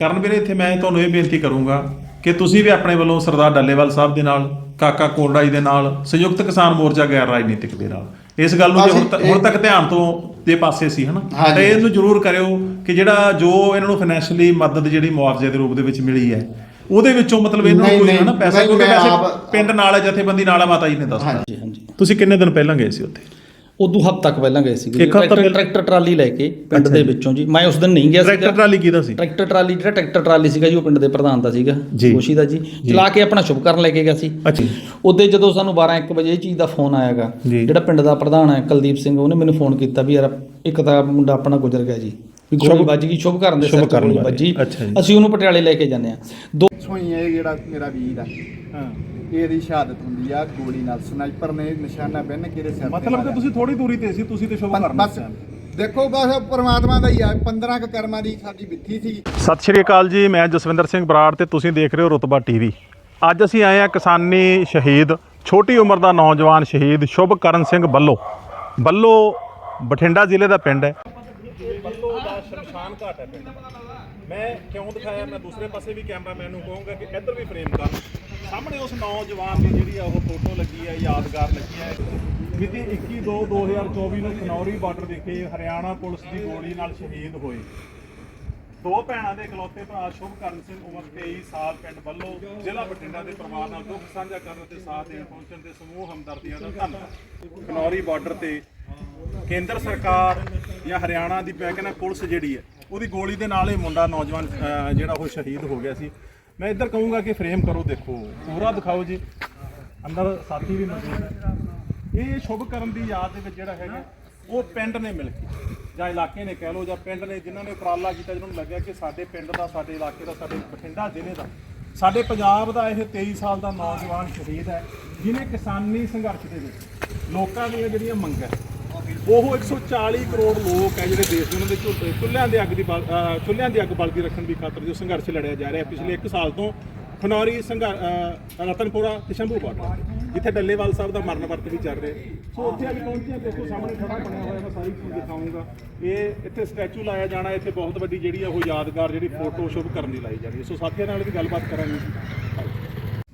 ਕਰਨ ਵੀਰੇ ਇੱਥੇ ਮੈਂ ਤੁਹਾਨੂੰ ਇਹ ਬੇਨਤੀ ਕਰੂੰਗਾ ਕਿ ਤੁਸੀਂ ਵੀ ਆਪਣੇ ਵੱਲੋਂ ਸਰਦਾਰ ਡੱਲੇਵਾਲ ਸਾਹਿਬ ਦੇ ਨਾਲ ਕਾਕਾ ਜੀ ਦੇ ਨਾਲ ਸੰਯੁਕਤ ਕਿਸਾਨ ਮੋਰਚਾ ਗੈਰ ਰਾਜਨੀਤਿਕ ਦੇ ਨਾਲ। ਇਸ ਗੱਲ ਨੂੰ ਜੇ ਹੁਣ ਤੱਕ- ਹੁਣ ਤੱਕ ਧਿਆਨ ਤੋਂ ਦੇ ਪਾਸੇ ਸੀ ਹਨਾ? ਹਾਂਜੀ। ਤੇ ਇਹਨੂੰ ਜ਼ਰੂਰ ਕਰਿਓ ਕਿ ਜਿਹੜਾ ਜੋ ਇਹਨਾਂ ਨੂੰ ਫਾਈਨੈਂਸ਼ੀਅਲੀ ਮਦਦ ਜਿਹੜੀ ਮੁਆਵਜ਼ੇ ਦੇ ਰੂਪ ਦੇ ਵਿੱਚ ਮਿਲੀ ਹੈ ਉਹਦੇ ਵਿੱਚੋਂ ਮਤਲਬ ਇਹਨਾਂ ਨੂੰ ਨਹੀਂ, ਕੋਈ ਨਹੀਂ, ਹਨਾ ਪੈਸਾ ਨਹੀਂ, ਕਿਉਂਕਿ ਮੈਂ ਵੈਸੇ ਆਪ- ਪਿੰਡ ਨਾਲ ਹੈ ਜਥੇਬੰਦੀ ਨਾਲ ਹੈ ਮਾਤਾ ਜੀ ਨੇ ਹਾਂਜੀ ਹਾਂਜੀ। ਤੁਸੀਂ ਕਿੰਨੇ ਦਿਨ ਪਹਿਲਾਂ ਗਏ ਸੀ ਉੱਥੇ? ਉਦੋਂ ਹਫ਼ਤਾ ਤੱਕ ਪਹਿਲਾਂ ਗਏ ਸੀਗੇ ਇੱਕ ਹਫ਼ਤਾ ਟਰੈਕਟਰ ਪਹਿਲਾਂ? ਟਰੈਕਟਰ ਟਰਾਲੀ ਲੈ ਕੇ ਪਿੰਡ ਦੇ। ਵਿੱਚੋਂ ਜੀ ਮੈਂ ਉਸ ਦਿਨ ਨਹੀਂ ਗਿਆ ਟਰੈਕਟਰ ਟਰਾਲੀ ਕਿਹਦਾ ਸੀ ਟਰੈਕਟਰ ਟਰਾਲੀ ਜਿਹੜਾ ਟਰੈਕਟਰ ਟਰਾਲੀ ਸੀਗਾ ਜੀ ਉਹ ਪਿੰਡ ਦੇ ਪ੍ਰਧਾਨ ਦਾ ਸੀਗਾ ਜੀ। ਖੁਸ਼ੀ ਦਾ ਜੀ ਚਲਾ ਕੇ ਆਪਣਾ ਸ਼ੁਭ ਕਰਨ ਲੈ ਕੇ ਗਿਆ ਸੀ ਅੱਛਾ ਉਹਦੇ ਜਦੋਂ ਸਾਨੂੰ 12 1 ਵਜੇ ਇਹ ਚੀਜ਼ ਦਾ ਫੋਨ ਆਇਆਗਾ ਜੀ। ਜਿਹੜਾ ਪਿੰਡ ਦਾ ਪ੍ਰਧਾਨ ਹੈ ਕੁਲਦੀਪ ਸਿੰਘ ਉਹਨੇ ਮੈਨੂੰ ਫੋਨ ਕੀਤਾ ਵੀ ਯਾਰ ਇੱਕ ਤਾਂ ਮੁੰਡਾ ਆਪਣਾ ਗੁਜ਼ਰ ਗਿਆ ਜੀ ਵੀ ਗੋਲੀ ਵੱਜ ਗਈ ਸ਼ੁਭ ਕਰਨ ਦੇ ਸ਼ੁਭ ਸਿਰ ਤੇ ਕਰਨ ਗੋਲੀ। ਵੱਜੀ ਅੱਛਾ ਜੀ। ਅਸੀਂ ਉਹਨੂੰ ਪਟਿਆਲੇ ਲੈ ਕੇ ਜਾਂਦੇ ਆ ਦੋ ਸੋਈ ਇਹ ਜਿਹੜਾ ਮੇਰਾ ਵੀਰ ਆ। ਹਾਂ। ਇਹਦੀ ਸ਼ਹਾਦਤ ਹੁੰਦੀ ਆ ਗੋਲੀ ਨਾਲ ਸਨਾਈਪਰ ਨੇ ਨਿਸ਼ਾਨਾ ਬੰਨ ਕੇ ਇਹਦੇ ਸਿਰ ਤੇ ਮਤਲਬ ਕਿ ਮਾਰਿਆ। ਤੁਸੀਂ ਥੋੜੀ ਦੂਰੀ ਤੇ ਸੀ ਤੁਸੀਂ ਤੇ ਸ਼ੁਭ ਬਸ- ਕਰਨਾ ਬਸ। ਦੇਖੋ ਬਸ ਪਰਮਾਤਮਾ ਦਾ ਹੀ ਆ 15 ਕ ਕਰਮਾਂ ਦੀ ਸਾਡੀ ਵਿੱਥੀ ਸੀ। ਸਤਿ ਸ਼੍ਰੀ ਅਕਾਲ ਜੀ ਮੈਂ ਜਸਵਿੰਦਰ ਸਿੰਘ ਬਰਾੜ ਤੇ ਤੁਸੀਂ ਦੇਖ ਰਹੇ ਹੋ ਰੁਤਬਾ ਟੀਵੀ। ਅੱਜ ਅਸੀਂ ਆਏ ਹਾਂ ਕਿਸਾਨੀ ਸ਼ਹੀਦ ਛੋਟੀ ਉਮਰ ਦਾ ਨੌਜਵਾਨ ਸ਼ਹੀਦ ਸ਼ੁਭਕਰਨ ਸਿੰਘ ਬੱਲੋ। ਬੱਲੋ ਬਠਿੰਡਾ ਜ਼ਿਲ੍ਹੇ ਦਾ ਪਿੰਡ ਹੈ। ਬੱਲੋ ਦਾ ਸ਼ਮਸ਼ਾਨ ਘਾਟ ਹੈ ਪਿੰਡ। ਮੈਂ ਕਿਉਂ ਦਿਖਾਇਆ? ਮੈਂ ਦੂਸਰੇ ਪਾਸੇ ਵੀ ਕੈਮਰਾਮੈਨ ਨੂੰ ਕਹੂੰਗਾ ਕਿ ਇੱਧਰ ਵੀ ਫਰੇਮ ਕਰ। ਸਾਹਮਣੇ ਉਸ ਨੌਜਵਾਨ ਦੀ ਜਿਹੜੀ ਆ ਉਹ ਫੋਟੋ ਲੱਗੀ ਹੈ ਯਾਦਗਾਰ ਲੱਗੀ ਹੈ ਮਿਤੀ 21/2/2024 ਨੂੰ ਖਨੌਰੀ ਬਾਰਡਰ ਵਿਖੇ ਹਰਿਆਣਾ ਪੁਲਿਸ ਦੀ ਗੋਲੀ ਨਾਲ ਸ਼ਹੀਦ ਹੋਏ। ਦੋ ਭੈਣਾਂ ਦੇ ਇਕਲੌਤੇ ਭਰਾ ਸ਼ੁਭਕਰਨ ਸਿੰਘ, ਉਮਰ 23 ਸਾਲ, ਪਿੰਡ ਵੱਲੋਂ ਜ਼ਿਲ੍ਹਾ ਬਠਿੰਡਾ ਦੇ ਪਰਿਵਾਰ ਨਾਲ ਦੁੱਖ ਸਾਂਝਾ ਕਰਨ ਤੇ ਸਾਥ ਦੇਣ ਪਹੁੰਚਣ ਤੇ ਸਮੂਹ ਹਮਦਰਦੀਆਂ ਦਾ ਧੰਨਵਾਦ। ਖਨੌਰੀ ਬਾਰਡਰ ਤੇ ਕੇਂਦਰ ਸਰਕਾਰ ਜਾਂ ਹਰਿਆਣਾ ਦੀ ਮੈਂ ਕਹਿੰਦਾ ਪੁਲਿਸ ਜਿਹੜੀ ਹੈ ਉਹਦੀ ਗੋਲੀ ਦੇ ਨਾਲ ਇਹ ਮੁੰਡਾ ਨੌਜਵਾਨ ਅਹ, ਜਿਹੜਾ ਉਹ ਸ਼ਹੀਦ ਹੋ ਗਿਆ ਸੀ। ਮੈਂ ਇੱਧਰ ਕਹੂੰਗਾ ਕਿ ਫਰੇਮ ਕਰੋ ਦੇਖੋ। ਪੂਰਾ ਦਿਖਾਓ ਜੀ। ਅੰਦਰ ਸਾਥੀ ਵੀ ਮੌਜੂਦ ਹੈ ਇਹ ਸ਼ੁਭਕਰਨ ਦੀ ਯਾਦ ਦੇ ਵਿੱਚ ਜਿਹੜਾ ਹੈਗਾ ਉਹ ਪਿੰਡ ਨੇ ਮਿਲ ਕੇ ਜਾਂ ਇਲਾਕੇ ਨੇ ਕਹਿ ਲਓ ਜਾਂ ਪਿੰਡ ਨੇ ਜਿਨ੍ਹਾਂ ਨੇ ਉਪਰਾਲਾ ਕੀਤਾ ਜਿਹਨਾਂ ਨੂੰ ਲੱਗਿਆ ਕਿ ਸਾਡੇ ਪਿੰਡ ਦਾ ਸਾਡੇ ਇਲਾਕੇ ਦਾ ਸਾਡੇ ਬਠਿੰਡਾ ਜ਼ਿਲ੍ਹੇ ਦਾ। ਸਾਡੇ ਪੰਜਾਬ ਦਾ ਇਹ 23 ਸਾਲ ਦਾ ਨੌਜਵਾਨ ਸ਼ਹੀਦ ਹੈ ਜਿਨੇ ਕਿਸਾਨੀ ਸੰਘਰਸ਼ ਦੇ ਵਿੱਚ ਲੋਕਾਂ ਦੀਆਂ ਜਿਹੜੀਆਂ ਮੰਗਾਂ ਉਹ 140 ਕਰੋੜ ਲੋਕ ਹੈ ਜਿਹੜੇ ਦੇਸ਼ ਦੇ ਉਹਨਾਂ ਦੇ ਝੁ- ਚੁੱਲ੍ਹਿਆਂ ਦੇ ਅੱਗ ਦੀ ਬਲ- ਅਹ ਚੁੱਲ੍ਹਿਆਂ ਦੀ ਅੱਗ ਬਲਦੀ ਰੱਖਣ ਦੀ ਖਾਤਰ ਜੋ ਸੰਘਰਸ਼ ਲੜਿਆ ਜਾ ਰਿਹਾ। ਪਿਛਲੇ 1 ਸਾਲ ਤੋਂ ਖਨੌਰੀ ਸੰਘਰਸ਼ ਰਤਨਪੁਰਾ ਤੇ ਸ਼ੰਭੂ ਬਾਰਡਰ ਜਿੱਥੇ ਡੱਲੇਵਾਲ ਸਾਹਿਬ ਦਾ ਮਰਨ ਵਰਤ ਵੀ ਚੱਲ ਰਿਹਾ ਸੋ ਉੱਥੇ ਅੱਜ ਪਹੁੰਚੇ ਹਾਂ ਦੇਖੋ ਸਾਹਮਣੇ ਥੜਾ ਬਣਿਆ ਹੋਇਆ ਮੈਂ ਸਾਰੀ ਚੀਜ਼ ਦਿਖਾਉਂਗਾ ਇਹ ਇੱਥੇ ਸਟੈਚੂ ਲਾਇਆ ਜਾਣਾ, ਇੱਥੇ ਬਹੁਤ ਵੱਡੀ ਜਿਹੜੀ ਆ ਉਹ ਯਾਦਗਾਰ, ਜਿਹੜੀ ਫੋਟੋ ਸ਼ੁਭ ਕਰਨ ਦੀ ਲਾਈ ਜਾਣੀ ਹੈ। ਸੋ ਸਾਥੀਆਂ ਨਾਲ ਵੀ ਗੱਲਬਾਤ ਕਰਾਂਗੇ।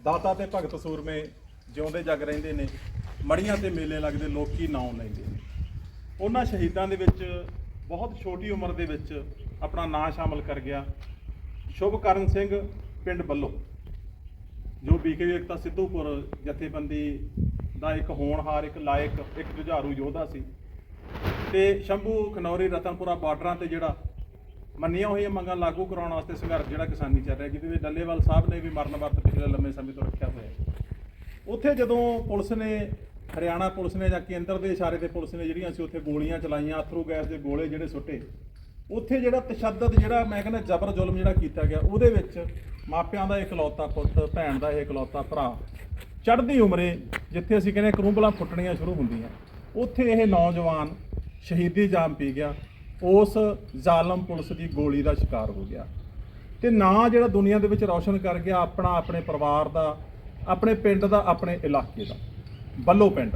ਦਾਤਾ ਤੇ ਭਗਤ ਸੂਰਮੇ ਜਿਉਂਦੇ ਜਗ ਰਹਿੰਦੇ ਨੇ, ਮੜੀਆਂ ਤੇ ਮੇਲੇ ਲੱਗਦੇ, ਲੋਕੀ ਨਾਮ ਲੈਂਦੇ ਨੇ। ਉਹਨਾਂ ਸ਼ਹੀਦਾਂ ਦੇ ਵਿੱਚ ਬਹੁਤ ਛੋਟੀ ਉਮਰ ਦੇ ਵਿੱਚ ਆਪਣਾ ਨਾਂ ਸ਼ਾਮਲ ਕਰ ਗਿਆ। ਸ਼ੁਭਕਰਨ ਸਿੰਘ ਪਿੰਡ ਬੱਲੋ, ਜੋ ਬੀਕੇ ਏਕਤਾ ਸਿੱਧੂਪੁਰ ਜਥੇਬੰਦੀ ਦਾ ਇੱਕ ਹੋਣਹਾਰ, ਇੱਕ ਲਾਇਕ, ਇੱਕ ਜੁਝਾਰੂ ਯੋਧਾ ਸੀ। ਤੇ ਸ਼ੰਭੂ ਖਨੌਰੀ ਰਤਨਪੁਰਾ ਬਾਰਡਰਾਂ ਤੇ ਜਿਹੜਾ ਮੰਨੀਆਂ ਹੋਈਆਂ ਮੰਗਾਂ ਲਾਗੂ ਕਰਾਉਣ ਵਾਸਤੇ ਸੰਘਰਸ਼ ਜਿਹੜਾ ਕਿਸਾਨੀ ਚੱਲ ਰਿਹਾ, ਜਿਹਦੇ ਵਿੱਚ ਡੱਲੇਵਾਲ ਸਾਹਿਬ ਨੇ ਵੀ ਮਰਨ ਵਰਤ ਪਿਛਲੇ ਲੰਮੇ ਸਮੇਂ ਤੋਂ ਰੱਖਿਆ ਹੋਇਆ। ਉੱਥੇ ਜਦੋਂ ਪੁਲਿਸ ਨੇ ਹਰਿਆਣਾ ਪੁਲਿਸ ਨੇ ਜਾਂ ਕੇਂਦਰ ਦੇ ਇਸ਼ਾਰੇ ਤੇ ਪੁਲਿਸ ਨੇ ਜਿਹੜੀਆਂ ਸੀ ਉੱਥੇ ਗੋਲੀਆਂ ਚਲਾਈਆਂ, ਅਥਰੂ ਗੈਸ ਦੇ ਗੋਲੇ ਜਿਹੜੇ ਸੁੱਟੇ, ਉੱਥੇ ਜਿਹੜਾ ਤਸ਼ੱਦਦ ਜਿਹੜਾ ਮੈਂ ਕਹਿੰਦਾ ਜ਼ਬਰ ਜ਼ੁਲਮ ਜਿਹੜਾ ਕੀਤਾ ਗਿਆ, ਉਹਦੇ ਵਿੱਚ ਮਾਪਿਆਂ ਦਾ ਇਕਲੌਤਾ ਪੁੱਤ, ਭੈਣ ਦਾ ਇਹ ਇਕਲੌਤਾ ਭਰਾ, ਚੜ੍ਹਦੀ ਉਮਰੇ ਜਿੱਥੇ ਅਸੀਂ ਕਹਿੰਦੇ ਕਰੂੰਬਲਾਂ ਫੁੱਟਣੀਆਂ ਸ਼ੁਰੂ ਹੁੰਦੀਆਂ। ਉੱਥੇ ਇਹ ਨੌਜਵਾਨ ਸ਼ਹੀਦੀ ਜਾਮ ਪੀ ਗਿਆ, ਉਸ ਜ਼ਾਲਮ ਪੁਲਿਸ ਦੀ ਗੋਲੀ ਦਾ ਸ਼ਿਕਾਰ ਹੋ ਗਿਆ। ਤੇ ਨਾਂ ਜਿਹੜਾ ਦੁਨੀਆ ਦੇ ਵਿੱਚ ਰੌਸ਼ਨ ਕਰ ਗਿਆ, ਆਪਣਾ ਆਪਣੇ ਪਰਿਵਾਰ ਦਾ, ਆਪਣੇ ਪਿੰਡ ਦਾ, ਆਪਣੇ ਇਲਾਕੇ ਦਾ। ਬੱਲੋ ਪਿੰਡ,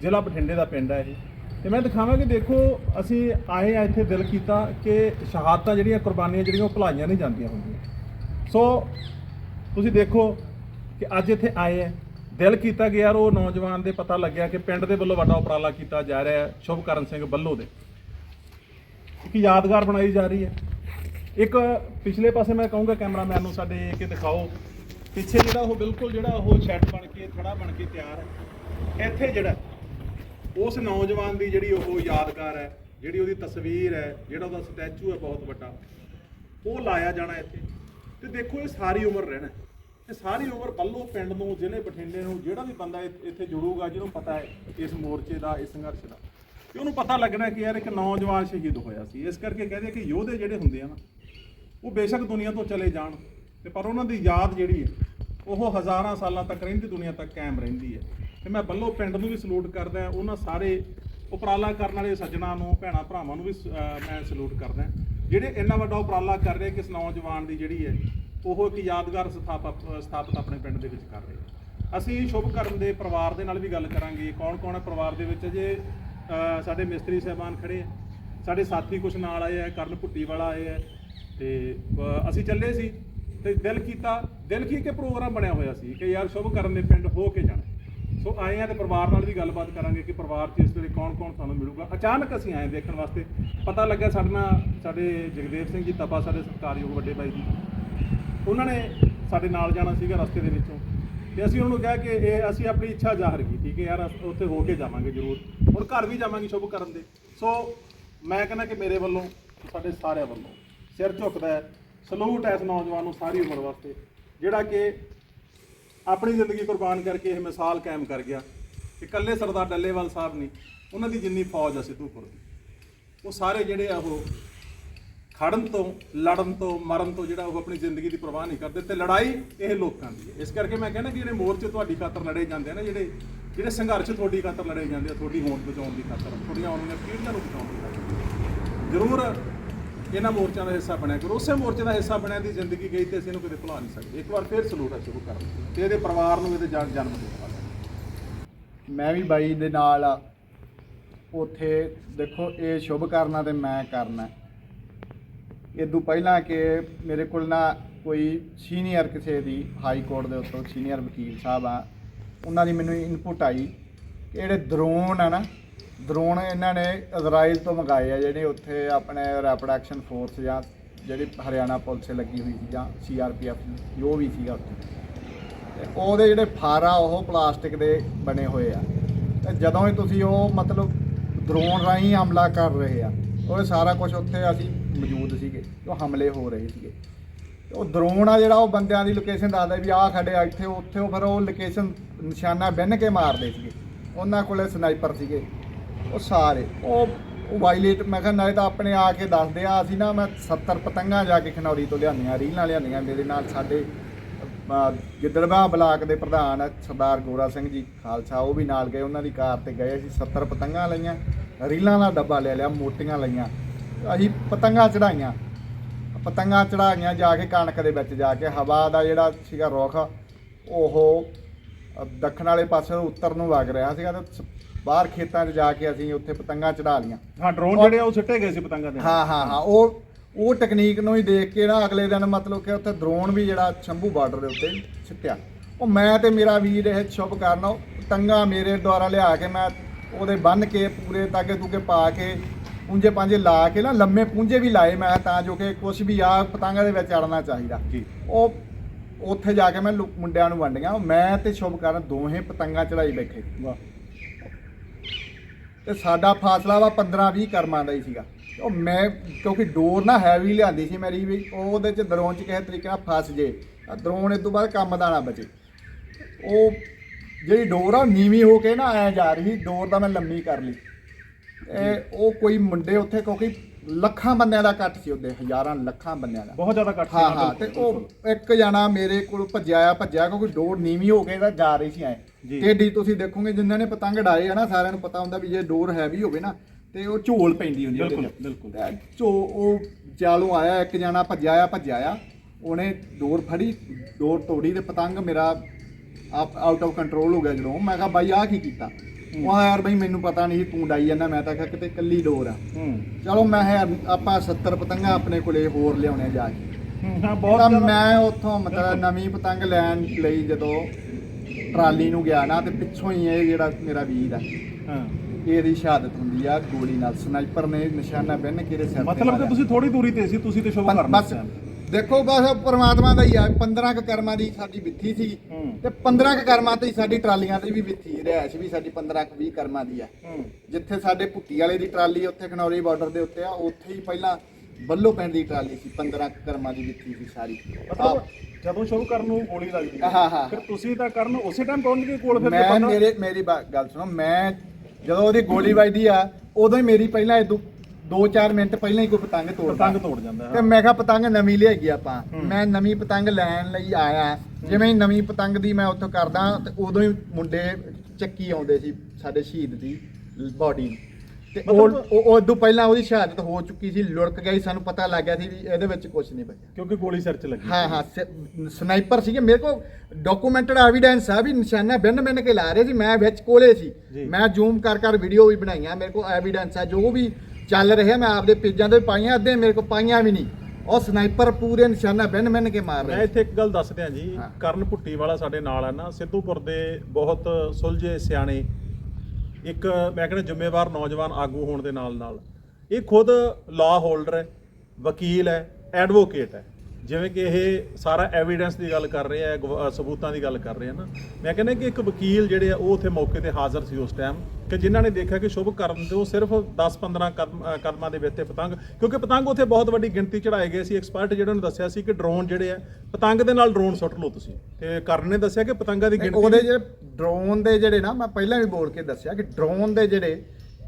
ਜ਼ਿਲ੍ਹਾ ਬਠਿੰਡੇ ਦਾ ਪਿੰਡ ਹੈ ਇਹ। ਤੇ ਮੈਂ ਦਿਖਾਵਾਂ ਕਿ ਦੇਖੋ, ਅਸੀਂ ਆਏ ਆ ਇੱਥੇ ਦਿਲ ਕੀਤਾ ਕਿ ਸ਼ਹਾਦਤਾਂ ਜਿਹੜੀਆਂ ਕੁਰਬਾਨੀਆਂ ਜਿਹੜੀਆਂ ਉਹ ਭੁਲਾਈਆਂ ਨਹੀਂ ਜਾਂਦੀਆਂ ਹੁੰਦੀਆਂ। ਸੋ ਤੁਸੀਂ ਦੇਖੋ ਕਿ ਅੱਜ ਇੱਥੇ ਆਏ ਆ। ਦਿਲ ਕੀਤਾ ਕਿ ਯਾਰ ਉਹ ਨੌਜਵਾਨ ਦੇ ਪਤਾ ਲੱਗਿਆ ਕਿ ਪਿੰਡ ਦੇ ਵੱਲੋਂ ਵੱਡਾ ਉਪਰਾਲਾ ਕੀਤਾ ਜਾ ਰਿਹਾ ਹੈ, ਸ਼ੁਭਕਰਨ ਸਿੰਘ ਬੱਲੋ ਦੇ। ਇੱਕ ਯਾਦਗਾਰ ਬਣਾਈ ਜਾ ਰਹੀ ਹੈ। ਇੱਕ ਪਿਛਲੇ ਪਾਸੇ ਮੈਂ ਕਹੂੰਗਾ ਕੈਮਰਾਮੈਨ ਨੂੰ, ਸਾਡੇ ਕਿ ਦਿਖਾਓ। ਪਿੱਛੇ ਜਿਹੜਾ ਉਹ ਬਿਲਕੁਲ ਜਿਹੜਾ ਉਹ ਸ਼ੈੱਡ ਬਣ ਕੇ ਥੜਾ ਬਣ ਕੇ ਤਿਆਰ ਹੈ। ਇੱਥੇ ਜਿਹੜਾ ਉਸ ਨੌਜਵਾਨ ਦੀ ਜਿਹੜੀ ਉਹ ਯਾਦਗਾਰ ਹੈ, ਜਿਹੜੀ ਉਹਦੀ ਤਸਵੀਰ ਹੈ, ਜਿਹੜਾ ਉਹਦਾ ਸਟੈਚੂ ਹੈ ਬਹੁਤ ਵੱਡਾ, ਉਹ ਲਾਇਆ ਜਾਣਾ ਇੱਥੇ। ਤੇ ਦੇਖੋ ਇਹ ਸਾਰੀ ਉਮਰ ਰਹਿਣਾ ਹੈ। ਸਾਰੀ ਉਮਰ ਬੱਲੋ ਪਿੰਡ ਨੂੰ, ਜ਼ਿਲ੍ਹੇ ਬਠਿੰਡੇ ਨੂੰ, ਜਿਹੜਾ ਵੀ ਬੰਦਾ ਇੱਥੇ ਇੱਥੇ ਜੁੜੂਗਾ, ਜਿਹਨੂੰ ਪਤਾ ਹੈ ਇਸ ਮੋਰਚੇ ਦਾ, ਇਸ ਸੰਘਰਸ਼ ਦਾ। ਤੇ ਉਹਨੂੰ ਪਤਾ ਲੱਗਣਾ ਕਿ ਯਾਰ ਇੱਕ ਨੌਜਵਾਨ ਸ਼ਹੀਦ ਹੋਇਆ ਸੀ। ਇਸ ਕਰਕੇ ਕਹਿੰਦੇ ਕਿ ਯੋਧੇ ਜਿਹੜੇ ਹੁੰਦੇ ਆ ਨਾ, ਉਹ ਬੇਸ਼ੱਕ ਦੁਨੀਆ ਤੋਂ ਚਲੇ ਜਾਣ। ਤੇ ਪਰ ਉਹਨਾਂ ਦੀ ਯਾਦ ਜਿਹੜੀ ਹੈ, ਉਹ ਹਜ਼ਾਰਾਂ ਸਾਲਾਂ ਤੱਕ ਰਹਿੰਦੀ, ਦੁਨੀਆ ਤੱਕ ਕਾਇਮ ਰਹਿੰਦੀ ਹੈ। ਤੇ ਮੈਂ ਬੱਲੋ ਪਿੰਡ ਨੂੰ ਵੀ ਸਲੂਟ ਕਰਦਾ ਉਹਨਾਂ ਸਾਰੇ ਉਪਰਾਲਾ ਕਰਨ ਵਾਲੇ ਸੱਜਣਾ ਨੂੰ, ਭੈਣਾ ਭਰਾਵਾਂ ਨੂੰ ਵੀ ਸ- ਮੈਂ ਸਲੂਟ ਕਰਦਾ ਜਿਹੜੇ ਇੰਨਾ ਵੱਡਾ ਉਪਰਾਲਾ ਕਰ ਰਹੇ ਕਿਸ ਨੌਜਵਾਨ ਦੀ ਜਿਹੜੀ ਹੈ, ਉਹ ਇੱਕ ਯਾਦਗਾਰ ਸਥਾਪਤ ਸਥਾਪਿਤ ਆਪਣੇ ਪਿੰਡ ਦੇ ਵਿੱਚ ਕਰ ਰਹੇ ਅਸੀਂ ਸ਼ੁਭ ਕਰਨ ਦੇ ਪਰਿਵਾਰ ਦੇ ਨਾਲ ਵੀ ਗੱਲ ਕਰਾਂਗੇ ਕੌਣ ਕੌਣ ਹੈ ਪਰਿਵਾਰ ਦੇ ਵਿੱਚ? ਜੇ ਸਾਡੇ ਮਿਸਤਰੀ ਸਹਿਬਾਨ ਖੜੇ ਆ। ਸਾਡੇ ਸਾਥੀ ਕੁਝ ਨਾਲ ਆਏ ਆ, ਕਰਨ ਭੁੱਟੀ ਵਾਲਾ ਆਏ ਆ, ਤੇ ਅਸੀਂ ਚੱਲੇ ਸੀ, ਤੇ ਦਿਲ ਕੀਤਾ, ਦਿਲ ਕੀ ਕਿ ਪ੍ਰੋਗਰਾਮ ਬਣਿਆ ਹੋਇਆ ਸੀ, ਕਿ ਯਾਰ ਸ਼ੁਭ ਕਰਨ ਦੇ ਪਿੰਡ ਹੋ ਕੇ ਜਾਣਾ। ਸੋ ਆਏ ਆ ਤੇ ਪਰਿਵਾਰ ਨਾਲ ਵੀ ਗੱਲਬਾਤ ਕਰਾਂਗੇ ਕਿ ਪਰਿਵਾਰ 'ਚ ਇਸ ਵੇਲੇ ਕੌਣ-ਕੌਣ ਸਾਨੂੰ ਮਿਲੂਗਾ। ਅਚਾਨਕ ਅਸੀਂ ਆਏ ਦੇਖਣ ਵਾਸਤੇ। ਪਤਾ ਲੱਗਾ ਸਾਡੇ ਨਾਲ ਸਾਡੇ ਜਗਦੇਵ ਸਿੰਘ ਜੀ, ਤਪਾ ਸਾਡੇ ਸਤਿਕਾਰਯੋਗ ਵੱਡੇ ਬਾਈ ਜੀ। ਉਹਨਾਂ ਨੇ ਸਾਡੇ ਨਾਲ ਜਾਣਾ ਸੀਗਾ ਰਸਤੇ ਦੇ ਵਿੱਚੋਂ। ਤੇ ਅਸੀਂ ਉਹਨਾਂ ਨੂੰ ਕਿਹਾ ਕਿ ਇਹ ਅਸੀਂ ਆਪਣੀ ਇੱਛਾ ਜ਼ਾਹਰ ਕੀਤੀ ਕਿ ਯਾਰ ਅਸੀਂ, ਉੱਥੇ ਹੋ ਕੇ ਜਾਵਾਂਗੇ ਜ਼ਰੂਰ। ਔਰ ਘਰ ਵੀ ਜਾਵਾਂਗੇ ਸ਼ੁਭ ਕਰਨ ਦੇ। ਸੋ ਮੈਂ ਕਹਿੰਦਾ ਕਿ ਮੇਰੇ ਵੱਲੋਂ, ਸਾਡੇ ਸਾਰਿਆਂ ਵੱਲੋਂ ਸਿਰ ਝੁਕਦਾ ਸਲੂਟ ਹੈ ਇਸ ਨੌਜਵਾਨ ਨੂੰ ਸਾਰੀ ਉਮਰ ਵਾਸਤੇ। ਜਿਹੜਾ ਕਿ ਆਪਣੀ ਜ਼ਿੰਦਗੀ ਕੁਰਬਾਨ ਕਰਕੇ ਇਹ ਮਿਸਾਲ ਕਾਇਮ ਕਰ ਗਿਆ ਕਿ ਇਕੱਲੇ ਸਰਦਾਰ ਡੱਲੇਵਾਲ ਸਾਹਿਬ ਨਹੀਂ, ਉਹਨਾਂ ਦੀ ਜਿੰਨੀ ਫੌਜ ਆ ਸਿੱਧੂਪੁਰ ਦੀ। ਉਹ ਸਾਰੇ ਜਿਹੜੇ ਆ ਉਹ ਖੜਨ ਤੋਂ, ਲੜਨ ਤੋਂ, ਮਰਨ ਤੋਂ ਜਿਹੜਾ ਉਹ ਆਪਣੀ ਜ਼ਿੰਦਗੀ ਦੀ ਪਰਵਾਹ ਨਹੀਂ ਕਰਦੇ ਤੇ ਲੜਾਈ ਇਹ ਲੋਕਾਂ ਦੀ ਹੈ। ਇਸ ਕਰਕੇ ਮੈਂ ਕਹਿੰਦਾ ਕਿ ਜਿਹੜੇ ਮੋਰਚੇ ਤੁਹਾਡੀ ਖਾਤਰ ਲੜੇ ਜਾਂਦੇ ਆ ਨਾ, ਜਿਹੜੇ ਜਿਹੜੇ ਸੰਘਰਸ਼ ਤੁਹਾਡੀ ਖਾਤਰ ਲੜੇ ਜਾਂਦੇ ਆ, ਤੁਹਾਡੀ ਹੋਂਦ ਬਚਾਉਣ ਦੀ ਖਾਤਰ, ਤੁਹਾਡੀਆਂ ਆਉਣ ਵਾਲੀਆਂ ਪੀੜ੍ਹੀਆਂ ਨੂੰ ਬਚਾਉਣ ਦੀ ਖਾਤਰ। ਜ਼ਰੂਰ ਇਹਨਾਂ ਮੋਰਚਿਆਂ ਦਾ ਹਿੱਸਾ ਬਣਿਆ ਕਰੋ। ਉਸੇ ਮੋਰਚੇ ਦਾ ਹਿੱਸਾ ਬਣਿਆ ਦੀ ਜ਼ਿੰਦਗੀ ਗਈ ਤੇ ਅਸੀਂ ਇਹਨੂੰ ਕਦੇ ਭੁਲਾ ਨਹੀਂ ਸਕਦੇ। ਇੱਕ ਵਾਰ ਫੇਰ ਸਲੂਟ ਹੈ ਸ਼ੁਰੂ ਕਰਨ ਤੇ ਇਹਦੇ ਪਰਿਵਾਰ ਨੂੰ ਇਹਦੇ ਜਨ- ਜਨਮ ਦੇਣ ਮੈਂ ਵੀ ਬਾਈ ਦੇ ਨਾਲ ਆ। ਉੱਥੇ ਦੇਖੋ, ਇਹ ਸ਼ੁਭ ਕਰਨਾ ਤੇ ਮੈਂ ਕਰਨਾ ਇਦੋਂ ਪਹਿਲਾਂ ਕਿ ਮੇਰੇ ਕੋਲ ਨਾ ਕੋਈ ਸੀਨੀਅਰ ਕਿਸੇ ਦੀ ਹਾਈ ਕੋਰਟ ਦੇ ਉੱਤੋਂ ਸੀਨੀਅਰ ਵਕੀਲ ਸਾਹਿਬ ਆ। ਉਹਨਾਂ ਦੀ ਮੈਨੂੰ ਇਨਪੁਟ ਆਈ ਕਿ ਜਿਹੜੇ ਡਰੋਨ ਆ ਨਾ ਡਰੋਨ ਇਹਨਾਂ ਨੇ ਇਜ਼ਰਾਈਲ ਤੋਂ ਮੰਗਾਏ ਆ ਜਿਹੜੇ ਉੱਥੇ ਆਪਣੇ ਰੈਪਿਡ ਐਕਸ਼ਨ ਫੋਰਸ ਜਾਂ ਜਿਹੜੀ ਹਰਿਆਣਾ ਪੁਲਿਸ ਲੱਗੀ ਹੋਈ ਸੀ ਜਾਂ ਸੀਆਰਪੀਐਫ ਜੋ ਵੀ ਸੀਗਾ ਉੱਥੇ। ਤੇ ਉਹਦੇ ਜਿਹੜੇ ਫਾਰਾ ਉਹ ਪਲਾਸਟਿਕ ਦੇ ਬਣੇ ਹੋਏ ਆ। ਤੇ ਜਦੋਂ ਹੀ ਤੁਸੀਂ ਉਹ ਮਤਲਬ ਡਰੋਨ ਰਾਹੀਂ ਹਮਲਾ ਕਰ ਰਹੇ ਆ, ਉਹ ਸਾਰਾ ਕੁਝ ਉੱਥੇ ਅਸੀਂ ਮੌਜੂਦ ਸੀਗੇ, ਉਹ ਹਮਲੇ ਹੋ ਰਹੇ ਸੀਗੇ। ਉਹ ਡਰੋਨ ਆ ਜਿਹੜਾ ਉਹ ਬੰਦਿਆਂ ਦੀ ਲੋਕੇਸ਼ਨ ਦੱਸਦਾ ਵੀ ਆਹ ਖੜੇ ਆ ਇੱਥੇ, ਉੱਥੇ ਉਹ ਫਿਰ ਉਹ ਲੋਕੇਸ਼ਨ ਨਿਸ਼ਾਨਾ ਬੰਨ ਕੇ ਮਾਰਦੇ ਸੀਗੇ। ਉਹਨਾਂ ਕੋਲੇ ਸਨਾਈਪਰ ਸੀਗੇ। ਉਹ ਸਾਰੇ। ਉਹ ਉਹ ਵਾਇਲੇਟ ਮੈਂ ਕਿਹਾ ਨਾਲੇ ਤਾਂ ਆਪਣੇ ਆ ਕੇ ਦੱਸਦੇ ਆ, ਅਸੀਂ ਨਾ ਮੈਂ 70 ਪਤੰਗਾਂ ਜਾ ਕੇ ਖਨੌਰੀ ਤੋਂ ਲਿਆਂਦੀਆਂ, ਰੀਲਾਂ ਲਿਆਂਦੀਆਂ ਮੇਰੇ ਨਾਲ ਸਾਡੇ, ਅਹ ਬਲਾਕ ਦੇ ਪ੍ਰਧਾਨ ਸਰਦਾਰ ਗੋਰਾ ਸਿੰਘ ਜੀ ਖਾਲਸਾ, ਉਹ ਵੀ ਨਾਲ ਗਏ, ਉਹਨਾਂ ਦੀ ਕਾਰ ਤੇ ਗਏ, ਅਸੀਂ 70 ਪਤੰਗਾਂ ਲਈਆਂ, ਰੀਲਾਂ ਦਾ ਡੱਬਾ ਲੈ ਲਿਆ, ਮੋਟੀਆਂ ਲਈਆਂ, ਅਸੀਂ ਪਤੰਗਾਂ ਚੜਾਈਆਂ। ਪਤੰਗਾਂ ਚੜਾਈਆਂ, ਜਾ ਕੇ ਕਣਕ ਦੇ ਵਿੱਚ ਜਾ ਕੇ, ਹਵਾ ਦਾ ਜਿਹੜਾ ਸੀਗਾ ਰੁੱਖ, ਉਹ ਦੱਖਣ ਵਾਲੇ ਪਾਸੇ ਉੱਤਰ ਨੂੰ ਵਗ ਰਿਹਾ ਸੀਗਾ ਤੇ ਸ- ਬਾਹਰ ਖੇਤਾਂ 'ਚ ਜਾ ਕੇ ਅਸੀਂ ਉੱਥੇ ਪਤੰਗਾਂ ਚੜਾ ਲੀਆਂ ਹਾਂ ਡਰੋਨ ਜਿਹੜੇ ਆ ਉਹ ਸਿੱਟੇ ਗਏ ਸੀ ਪਤੰਗਾਂ ਦੇ। ਹਾਂ ਹਾਂ ਹਾਂ ਉਹ ਉਹ ਟੈਕਨੀਕ ਨੂੰ ਹੀ ਦੇਖ ਕੇ ਨਾ ਅਗਲੇ ਦਿਨ ਮਤਲਬ ਕਿ ਉੱਥੇ ਡਰੋਨ ਵੀ ਜਿਹੜਾ ਸ਼ੰਭੂ ਬਾਰਡਰ ਦੇ ਉੱਤੇ ਸਿੱਟਿਆ। ਉਹ ਮੈਂ ਤੇ ਮੇਰਾ ਵੀਰ ਇਹ ਸ਼ੁਭ ਕਰਨਾ ਪਤੰਗਾ ਮੇਰੇ ਦੁਆਰਾ ਲਿਆ ਕੇ ਮੈਂ ਉਹਦੇ ਬੰਨ ਕੇ ਪੂਰੇ ਤਾਗੇ ਤੂਕੇ ਪਾ ਕੇ ਪੁੰਜੇ ਪਾਂਜੇ ਲਾ ਕੇ ਨਾ ਲੰਮੇ ਪੁੰਜੇ ਵੀ ਲਾਏ ਮੈਂ ਤਾਂ ਜੋ ਕਿ ਕੁਝ ਵੀ ਆ ਪਤੰਗਾ ਦੇ ਵਿੱਚ ਅੜਨਾ ਚਾਹੀਦਾ। ਜੀ। ਉਹ ਉੱਥੇ ਜਾ ਕੇ ਮੈਂ ਮੁੰਡਿਆਂ ਨੂੰ ਵੰਡੀਆਂ ਮੈਂ ਤੇ ਸ਼ੁਭ ਕਰਨ ਦੋਹੇ ਪਤੰਗਾ ਚੜਾਈ ਬੈਠੇ। ਵਾਹ। ਤੇ ਸਾਡਾ ਫਾਸਲਾ ਵਾ 15 20 ਕਰਮਾਂ ਦਾ ਹੀ ਸੀਗਾ। ਉਹ ਮੈਂ, ਕਿਉਂਕਿ ਡੋਰ ਨਾ ਹੈਵੀ ਲਿਆਂਦੀ ਸੀ ਮੇਰੀ ਵੀ, ਉਹ ਉਹਦੇ ਚ ਦਰੋਂ ਚ ਕਿਸੇ ਤਰੀਕੇ ਨਾਲ ਫਸ ਜੇ। ਆ ਦਰੋਂ ਇਸ ਤੋਂ ਬਾਅਦ ਕੰਮ ਦਾ ਨਾ ਬਚੇ। ਉਹ ਜਿਹੜੀ ਡੋਰ ਆ, ਉਹ ਨੀਵੀਂ ਹੋ ਕੇ ਨਾ ਐ ਜਾ ਰਹੀ ਸੀ, ਡੋਰ ਦਾ ਮੈਂ ਲੰਮੀ ਕਰ ਲਈ। ਇਹ ਉਹ ਕੋਈ ਮੁੰਡੇ ਉੱਥੇ, ਕਿਉਂਕਿ ਲੱਖਾਂ ਬੰਦਿਆਂ ਦਾ ਇਕੱਠ ਸੀ ਉਹਦੇ ਹਜ਼ਾਰਾਂ ਲੱਖਾਂ ਬੰਦਿਆਂ ਦਾ ਬਹੁਤ ਜ਼ਿਆਦਾ ਇਕੱਠ ਸੀ ਹਾਂ ਨਾਲ, ਹਾਂ ਤੇ ਉਹ ਇੱਕ ਜਣਾ ਮੇਰੇ ਕੋਲ ਭੱਜਿਆ ਆ ਭੱਜਿਆ ਕਿਉਂਕਿ ਡੋਰ ਨੀਵੀਂ ਹੋ ਕੇ ਤਾਂ ਜਾ ਰਹੀ ਸੀ ਐ ਜੀ। ਤੁਸੀਂ ਦੇਖੋਗੇ ਜਿਨ੍ਹਾਂ ਨੇ ਪਤੰਗ ਡਾਏ ਆ ਨਾ ਸਾਰਿਆਂ ਨੂੰ ਪਤਾ ਹੁੰਦਾ ਵੀ ਜੇ ਡੋਰ ਹੈਵੀ ਹੋਵੇ ਨਾ ਤੇ ਉਹ ਝੋਲ ਪੈਂਦੀ ਹੁੰਦੀ ਉਹਦੇ ਬਿਲਕੁਲ, ਚ। ਬਿਲਕੁਲ। ਤੇ ਝੋ ਉਹ ਚਾਲੂ ਆਇਆ ਇੱਕ ਜਣਾ ਭੱਜਿਆ ਆ ਭੱਜਿਆ ਆ ਉਹਨੇ ਡੋਰ ਫੜੀ ਡੋਰ ਤੋੜੀ ਤੇ ਪਤੰਗ ਮੇਰਾ ਆਊਟ ਆਫ ਕੰਟਰੋਲ ਹੋ ਗਿਆ ਜਦੋਂ ਮੈਂ ਕਿਹਾ ਬਾਈ ਆਹ ਕੀ ਕੀਤਾ ਉਹ ਯਾਰ ਬਈ ਮੈਨੂੰ ਪਤਾ ਨਹੀਂ ਤੂੰ ਡਾਈ ਜਾਂਦਾ ਮੈਂ ਤਾਂ ਕਿਹਾ ਕਿਤੇ ਕੱਲੀ ਡੋਰ ਆ। ਹੂੰ। ਚਲੋ ਮੈਂ ਕਿਹਾ ਯਾਰ ਆਪਾਂ 70 ਪਤੰਗਾਂ ਆਪਣੇ ਕੋਲੇ ਹੋਰ ਲਿਆਉਣੇ ਜਾ ਕੇ। ਹੂੰ, ਬਹੁਤ ਜ਼ਿਆਦਾ। ਮੈਂ ਉੱਥੋਂ ਮਤਲਬ ਨਵੀਂ ਪਤੰਗ ਲੈਣ ਲਈ ਜਦੋਂ ਟਰਾਲੀ ਨੂੰ ਗਿਆ ਨਾ ਤੇ ਪਿੱਛੋਂ ਹੀ ਇਹ ਜਿਹੜਾ ਮੇਰਾ ਵੀਰ ਆ ਹਾਂ। ਇਹਦੀ ਸ਼ਹਾਦਤ ਹੁੰਦੀ ਆ ਗੋਲੀ ਨਾਲ ਸਨਾਈਪਰ ਨੇ ਨਿਸ਼ਾਨਾ ਬੰਨ ਕੇ ਇਹਦੇ ਸਿਰ ਤੇ ਮਤਲਬ ਕਿ ਮਾਰਿਆ। ਤੁਸੀਂ ਥੋੜੀ ਦੂਰੀ ਤੇ ਸੀ ਤੁਸੀਂ ਤੇ ਸ਼ੁਭ ਕਰਨਾ ਬਸ। ਦੇਖੋ ਬਸ ਪਰਮਾਤਮਾ ਦਾ ਹੀ ਆ 15 ਕ ਕਰਮਾਂ ਦੀ ਸਾਡੀ ਵਿੱਥੀ ਸੀ ਤੇ 15 ਕ ਕਰਮਾਂ ਤੇ ਹੀ ਸਾਡੀ ਟਰਾਲੀਆਂ ਤੇ ਵੀ ਵਿੱਥੀ ਰਿਹਾਇਸ਼ ਵੀ ਸਾਡੀ 15 ਕ 20 ਕਰਮਾਂ ਦੀ ਆ। ਜਿੱਥੇ ਸਾਡੇ ਭੁੱਟੀ ਵਾਲੇ ਦੀ ਟਰਾਲੀ ਉੱਥੇ ਖਨੌਰੀ ਬਾਰਡਰ ਦੇ ਉੱਤੇ ਆ ਉੱਥੇ ਹੀ ਪਹਿਲਾਂ ਬੱਲੋ ਪਿੰਡ ਦੀ ਟਰਾਲੀ ਸੀ 15 ਕੁ ਕਰਮਾਂ ਦੀ ਵਿੱਥੀ ਸੀ ਸਾਰੀ। ਮਤਲਬ ਜਦੋਂ ਸ਼ੁਭ ਕਰਨ ਨੂੰ ਗੋਲੀ ਲੱਗਦੀ ਹੈ। ਫਿਰ ਤੁਸੀਂ ਤਾਂ ਕਰਨ ਉਸੇ ਟਾਈਮ ਪਹੁੰਚ ਗਏ ਕੋਲ ਫਿਰ ਮੈਂ ਮੇਰੇ ਮੇਰੀ ਗੱਲ ਸੁਣੋ ਮੈਂ ਜਦੋਂ ਉਹਦੀ ਗੋਲੀ ਵੱਜਦੀ ਆ ਉਦੋਂ ਹੀ ਮੇਰੀ ਪਹਿਲਾਂ ਇਹ 2-4 ਮਿੰਟ ਪਹਿਲਾਂ ਹੀ ਕੋਈ ਪਤੰਗ ਤੋੜਦਾ। ਪਤੰਗ ਤੋੜ ਜਾਂਦਾ ਤੇ ਮੈਂ ਕਿਹਾ ਪਤੰਗ ਨਵੀਂ ਲਿਆਈ ਆਪਾਂ। ਮੈਂ ਨਵੀਂ ਪਤੰਗ ਲੈਣ ਲਈ ਆਇਆ। ਜਿਵੇਂ ਹੀ ਨਵੀਂ ਪਤੰਗ ਦੀ ਮੈਂ ਉੱਥੋਂ ਕਰਦਾ ਤੇ ਉਦੋਂ ਹੀ ਮੁੰਡੇ ਚੱਕੀ ਆਉਂਦੇ ਸੀ ਸਾਡੇ ਸ਼ਹੀਦ ਦੀ ਬਾਡੀ ਤੇ ਉਹ ਉਦੋਂ ਪਹਿਲਾਂ ਉਹਦੀ ਸ਼ਹਾਦਤ ਹੋ ਚੁੱਕੀ ਸੀ ਲੁੜਕ ਗਈ ਸਾਨੂੰ ਪਤਾ ਲੱਗ ਗਿਆ ਸੀ ਵੀ ਇਹਦੇ ਵਿੱਚ ਕੁਝ ਨਹੀਂ ਬਚਿਆ। ਕਿਉਂਕਿ ਗੋਲੀ ਸਿਰ 'ਚ ਲੱਗੀ ਹਾਂ ਹਾਂ ਸਨਾਈਪਰ ਸੀਗੇ। ਮੇਰੇ ਕੋਲ ਡਾਕੂਮੈਂਟਡ ਐਵੀਡੈਂਸ ਆ ਵੀ ਨਿਸ਼ਾਨਾ ਬਿੰਨ ਬਿੰਨ ਕੇ ਲਾ ਰਹੇ ਸੀ। ਮੈਂ ਵਿੱਚ ਕੋਲੇ ਸੀ। ਮੈਂ ਜ਼ੂਮ ਕਰ ਕਰ ਵੀਡੀਓ ਵੀ ਬਣਾਈਆਂ। ਮੇਰੇ ਕੋਲ ਐਵੀਡੈਂਸ ਆ ਜੋ ਵੀ ਚੱਲ ਰਿਹਾ ਮੈਂ ਆਪਦੇ ਪੇਜਾਂ ਤੇ ਪਾਈਆਂ ਅੱਧੇ ਮੇਰੇ ਕੋਲ ਪਾਈਆਂ ਵੀ ਨਹੀਂ। ਉਹ ਸਨਾਈਪਰ ਪੂਰੇ ਨਿਸ਼ਾਨਾ ਬਿੰਨ ਬਿੰਨ ਕੇ ਮਾਰ ਮੈਂ ਰਹੇ ਇੱਥੇ ਇੱਕ ਗੱਲ ਦੱਸ ਦਿਆਂ ਜੀ ਹਾਂ। ਕਰਨ ਭੁੱਟੀ ਵਾਲਾ ਸਾਡੇ ਨਾਲ ਹੈ ਨਾ ਸਿੱਧੂਪੁਰ ਦੇ ਬਹੁਤ ਸੁਲਝੇ ਸਿਆਣੇ। ਇੱਕ ਮੈਂ ਕਹਿੰਦਾ ਜ਼ਿੰਮੇਵਾਰ ਨੌਜਵਾਨ ਆਗੂ ਹੋਣ ਦੇ ਨਾਲ ਨਾਲ ਇਹ ਖੁਦ ਲਾਅ ਹੋਲਡਰ ਹੈ ਵਕੀਲ ਹੈ ਐਡਵੋਕੇਟ ਹੈ। ਜਿਵੇਂ ਕਿ ਇਹ ਸਾਰਾ ਐਵੀਡੈਂਸ ਦੀ ਗੱਲ ਕਰ ਰਹੇ ਆ ਸਬੂਤਾਂ ਦੀ ਗੱਲ ਕਰ ਰਹੇ ਆ ਨਾ। ਮੈਂ ਕਹਿੰਦਾ ਕਿ ਇੱਕ ਵਕੀਲ ਜਿਹੜੇ ਆ ਉਹ ਉੱਥੇ ਮੌਕੇ ਤੇ ਹਾਜ਼ਰ ਸੀ ਉਸ ਟਾਈਮ ਕਿ ਜਿਨ੍ਹਾਂ ਨੇ ਦੇਖਿਆ ਕਿ ਸ਼ੁਭ ਕਰਨ ਤੇ ਉਹ ਸਿਰਫ 10-15 ਕਦਮ ਦੇ ਵਿੱਚ ਤੇ ਪਤੰਗ ਕਿਉਂਕਿ ਪਤੰਗ ਉੱਥੇ ਬਹੁਤ ਵੱਡੀ ਗਿਣਤੀ ਚੜਾਏ ਗਏ ਸੀ। ਐਕਸਪਰਟ ਜਿਹੜਾ ਨੇ ਦੱਸਿਆ ਸੀ ਕਿ ਡਰੋਨ ਜਿਹੜੇ ਆ ਪਤੰਗ ਦੇ ਨਾਲ ਡਰੋਨ ਸੁੱਟ ਲਓ ਤੁਸੀਂ। ਤੇ ਕਰਨ ਨੇ ਦੱਸਿਆ ਕਿ ਪਤੰਗਾਂ ਦੀ ਗਿਣਤੀ ਉਹਦੇ ਜਿਹੜੇ ਡਰੋਨ ਦੇ ਜਿਹੜੇ ਨਾ ਮੈਂ ਪਹਿਲਾਂ ਵੀ ਬੋਲ ਕੇ ਦੱਸਿਆ ਕਿ ਡਰੋਨ ਦੇ ਜਿਹੜੇ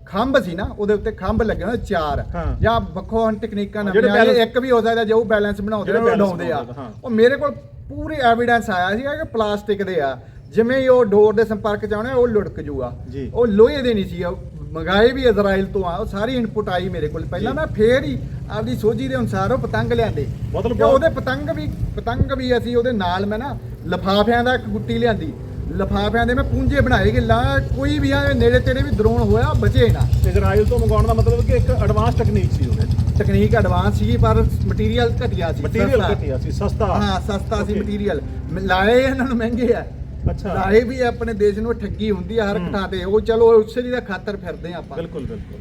ਖੰਭ ਸੀ ਨਾ ਉਹਦੇ ਉੱਤੇ ਖੰਭ ਲੱਗੇ ਹੋਏ ਚਾਰ। ਜਾਂ ਵੱਖੋ ਹਨ ਟੈਕਨੀਕਾਂ ਜਿਹੜੇ ਨਵੀਆਂ ਇੱਕ ਵੀ ਹੋ ਸਕਦਾ ਜੋ ਬੈਲੈਂਸ ਬਣਾਉਂਦੇ ਆ ਬਣਾਉਂਦੇ, ਹਾਂ। ਉਹ ਮੇਰੇ ਕੋਲ ਪੂਰੀ ਐਵੀਡੈਂਸ ਆਇਆ ਸੀਗਾ ਕਿ ਪਲਾਸਟਿਕ ਦੇ ਆ ਜਿਵੇਂ ਹੀ ਉਹ ਡੋਰ ਦੇ ਸੰਪਰਕ ਚ ਆਉਣੇ ਉਹ ਲੁੜਕ ਜੂਗਾ। ਉਹ ਲੋਹੇ ਦੇ ਨਹੀਂ ਸੀ ਉਹ ਮੰਗਾਏ ਵੀ ਇਜ਼ਰਾਈਲ ਤੋਂ ਆ ਉਹ ਸਾਰੀ ਇਨਪੁਟ ਆਈ ਮੇਰੇ ਕੋਲ ਪਹਿਲਾਂ। ਮੈਂ ਫੇਰ ਹੀ ਆਪਦੀ ਸੋਝੀ ਦੇ ਅਨੁਸਾਰ ਉਹ ਪਤੰਗ ਲਿਆਂਦੇ ਮਤਲਬ ਉਹਦੇ ਪਤੰਗ ਵੀ ਪਤੰਗ ਵੀ ਅਸੀਂ ਉਹਦੇ ਨਾਲ ਮੈਂ ਨਾ ਲਫਾਫਿਆਂ ਦਾ ਇੱਕ ਗੁੱਟੀ ਲਿਆਂਦੀ ਲਫਾਫਿਆਂ ਦੇ ਮੈਂ ਪੂੰਝੇ ਬਣਾਏ ਕਿ ਲਾ ਕੋਈ ਵੀ ਆ ਨੇੜੇ ਤੇੜੇ ਵੀ ਡਰੋਨ ਹੋਇਆ ਬਚੇ ਨਾ। ਇਜ਼ਰਾਈਲ ਤੋਂ ਮੰਗਾਉਣ ਦਾ ਮਤਲਬ ਕਿ ਇੱਕ ਐਡਵਾਂਸ ਟੈਕਨੀਕ ਸੀ ਉਹਦੇ ਤਕਨੀਕ ਐਡਵਾਂਸ ਸੀ ਪਰ ਮਟੀਰੀਅਲ ਘਟਿਆ ਸੀ ਮਟੀਰੀਅਲ। ਘਟਿਆ ਸੀ ਸਸਤਾ। ਹਾਂ ਸਸਤਾ ਸੀ. ਮਟੀਰੀਅਲ ਲਾਏ ਇਹਨਾਂ ਨੂੰ ਮਹਿੰਗੇ ਆ। ਅੱਛਾ। ਲਾਏ ਵੀ ਆਪਣੇ ਦੇਸ਼ ਨੂੰ ਠੱਗੀ ਹੁੰਦੀ ਆ ਹਰ। ਥਾਂ ਤੇ। ਉਹ ਚਲੋ ਉਸੇ ਦੀ ਦਾ ਖਾਤਰ ਫਿਰਦੇ ਆ ਆਪਾਂ। ਬਿਲਕੁਲ ਬਿਲਕੁਲ।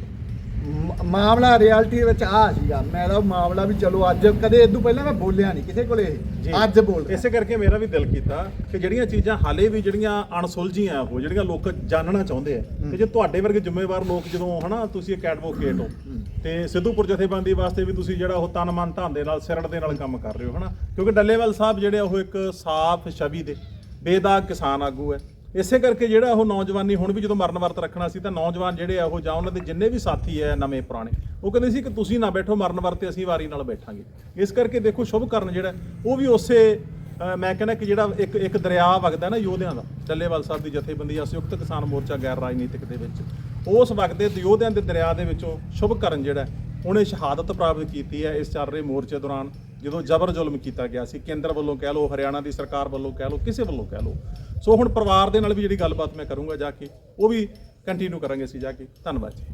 ਮ- ਮਾਮਲਾ ਰਿਐਲਿਟੀ ਵਿੱਚ ਆ ਸੀਗਾ ਮੈਂ ਤਾਂ ਉਹ ਮਾਮਲਾ ਵੀ ਚਲੋ ਅੱਜ ਕਦੇ ਇਦੋਂ ਪਹਿਲਾਂ ਮੈਂ ਬੋਲਿਆ ਨਹੀਂ ਕਿਸੇ ਕੋਲੇ ਜੀ। ਇਹ। ਅੱਜ ਬੋਲ ਰਿਹਾ। ਇਸੇ ਕਰਕੇ ਮੇਰਾ ਵੀ ਦਿਲ ਕੀਤਾ ਕਿ ਜਿਹੜੀਆਂ ਚੀਜ਼ਾਂ ਹਾਲੇ ਵੀ ਜਿਹੜੀਆਂ ਅਣਸੁਲਝੀਆਂ ਉਹ ਜਿਹੜੀਆਂ ਲੋਕ ਜਾਣਨਾ ਚਾਹੁੰਦੇ ਆ ਤੇ ਜੇ ਤੁਹਾਡੇ ਵਰਗੇ ਜ਼ਿੰਮੇਵਾਰ ਲੋਕ ਜਦੋਂ ਹਨਾ ਤੁਸੀਂ ਇੱਕ ਐਡਵੋਕੇਟ ਹੋ ਤੇ ਸਿੱਧੂਪੁਰ ਜਥੇਬੰਦੀ ਵਾਸਤੇ ਵੀ ਤੁਸੀਂ ਜਿਹੜਾ ਉਹ ਤਨ ਮਨ ਧਨ ਦੇ ਨਾਲ ਸਿਰੜ ਦੇ ਨਾਲ ਕੰਮ ਕਰ ਰਹੇ ਹੋ ਹਨਾ ਕਿਉਂਕਿ ਡੱਲੇਵਾਲ ਸਾਹਿਬ ਜਿਹੜੇ ਆ ਉਹ ਇੱਕ ਸਾਫ਼ ਛਵੀ ਦੇ ਬੇਦਾਗ ਕਿਸਾਨ ਆਗੂ ਹੈ ਇਸੇ ਕਰਕੇ ਜਿਹੜਾ ਉਹ ਨੌਜਵਾਨੀ ਹੁਣ ਵੀ ਜਦੋਂ ਮਰਨ ਵਰਤ ਰੱਖਣਾ ਸੀ ਤਾਂ ਨੌਜਵਾਨ ਜਿਹੜੇ ਆ ਉਹ ਜਾਂ ਉਹਨਾਂ ਦੇ ਜਿੰਨੇ ਵੀ ਸਾਥੀ ਹੈ ਨਵੇਂ ਪੁਰਾਣੇ, ਉਹ ਕਹਿੰਦੇ ਸੀ ਕਿ ਤੁਸੀਂ ਨਾ ਬੈਠੋ, ਮਰਨ ਵਰਤ ਅਸੀਂ ਵਾਰੀ ਨਾਲ ਬੈਠਾਂਗੇ। ਇਸ ਕਰਕੇ ਦੇਖੋ ਸ਼ੁਭ ਕਰਨ ਜਿਹੜਾ, ਉਹ ਵੀ ਉਸੇ ਮੈਂ ਕਹਿੰਦਾ ਕਿ ਜਿਹੜਾ ਇੱਕ ਇੱਕ ਦਰਿਆ ਵਗਦਾ ਨਾ ਯੋਧਿਆਂ ਦਾ, ਚੱਲੇਵਾਲ ਸਾਹਿਬ ਦੀ ਜਥੇਬੰਦੀ ਆ ਸੰਯੁਕਤ ਕਿਸਾਨ ਮੋਰਚਾ ਗੈਰ ਰਾਜਨੀਤਿਕ ਦੇ ਵਿੱਚ, ਉਸ ਵਗਦੇ ਯੋਧਿਆਂ ਦੇ ਦਰਿਆ ਦੇ ਵਿੱਚੋਂ ਸ਼ੁਭ ਕਰਨ ਜਿਹੜਾ, ਉਹਨੇ ਸ਼ਹਾਦਤ ਪ੍ਰਾਪਤ ਕੀਤੀ ਹੈ ਇਸ ਚੱਲ ਰਹੇ ਮੋਰਚੇ ਦੌਰਾਨ। ਜਦੋਂ ਜ਼ਬਰ ਜ਼ੁਲਮ ਕੀਤਾ ਗਿਆ ਸੀ, ਕੇਂਦਰ ਵੱਲੋਂ ਕਹਿ ਲਓ, ਹਰਿਆਣਾ ਦੀ ਸਰਕਾਰ ਵੱਲੋਂ ਕਹਿ ਲਓ, ਕਿਸੇ ਵੱਲੋਂ ਕਹਿ ਲਓ। ਸੋ ਹੁਣ ਪਰਿਵਾਰ ਦੇ ਨਾਲ ਵੀ ਜਿਹੜੀ ਗੱਲਬਾਤ ਮੈਂ ਕਰੂੰਗਾ ਜਾ ਕੇ, ਉਹ ਵੀ ਕੰਟੀਨਿਊ ਕਰਾਂਗੇ ਅਸੀਂ ਜਾ ਕੇ। ਧੰਨਵਾਦ ਜੀ।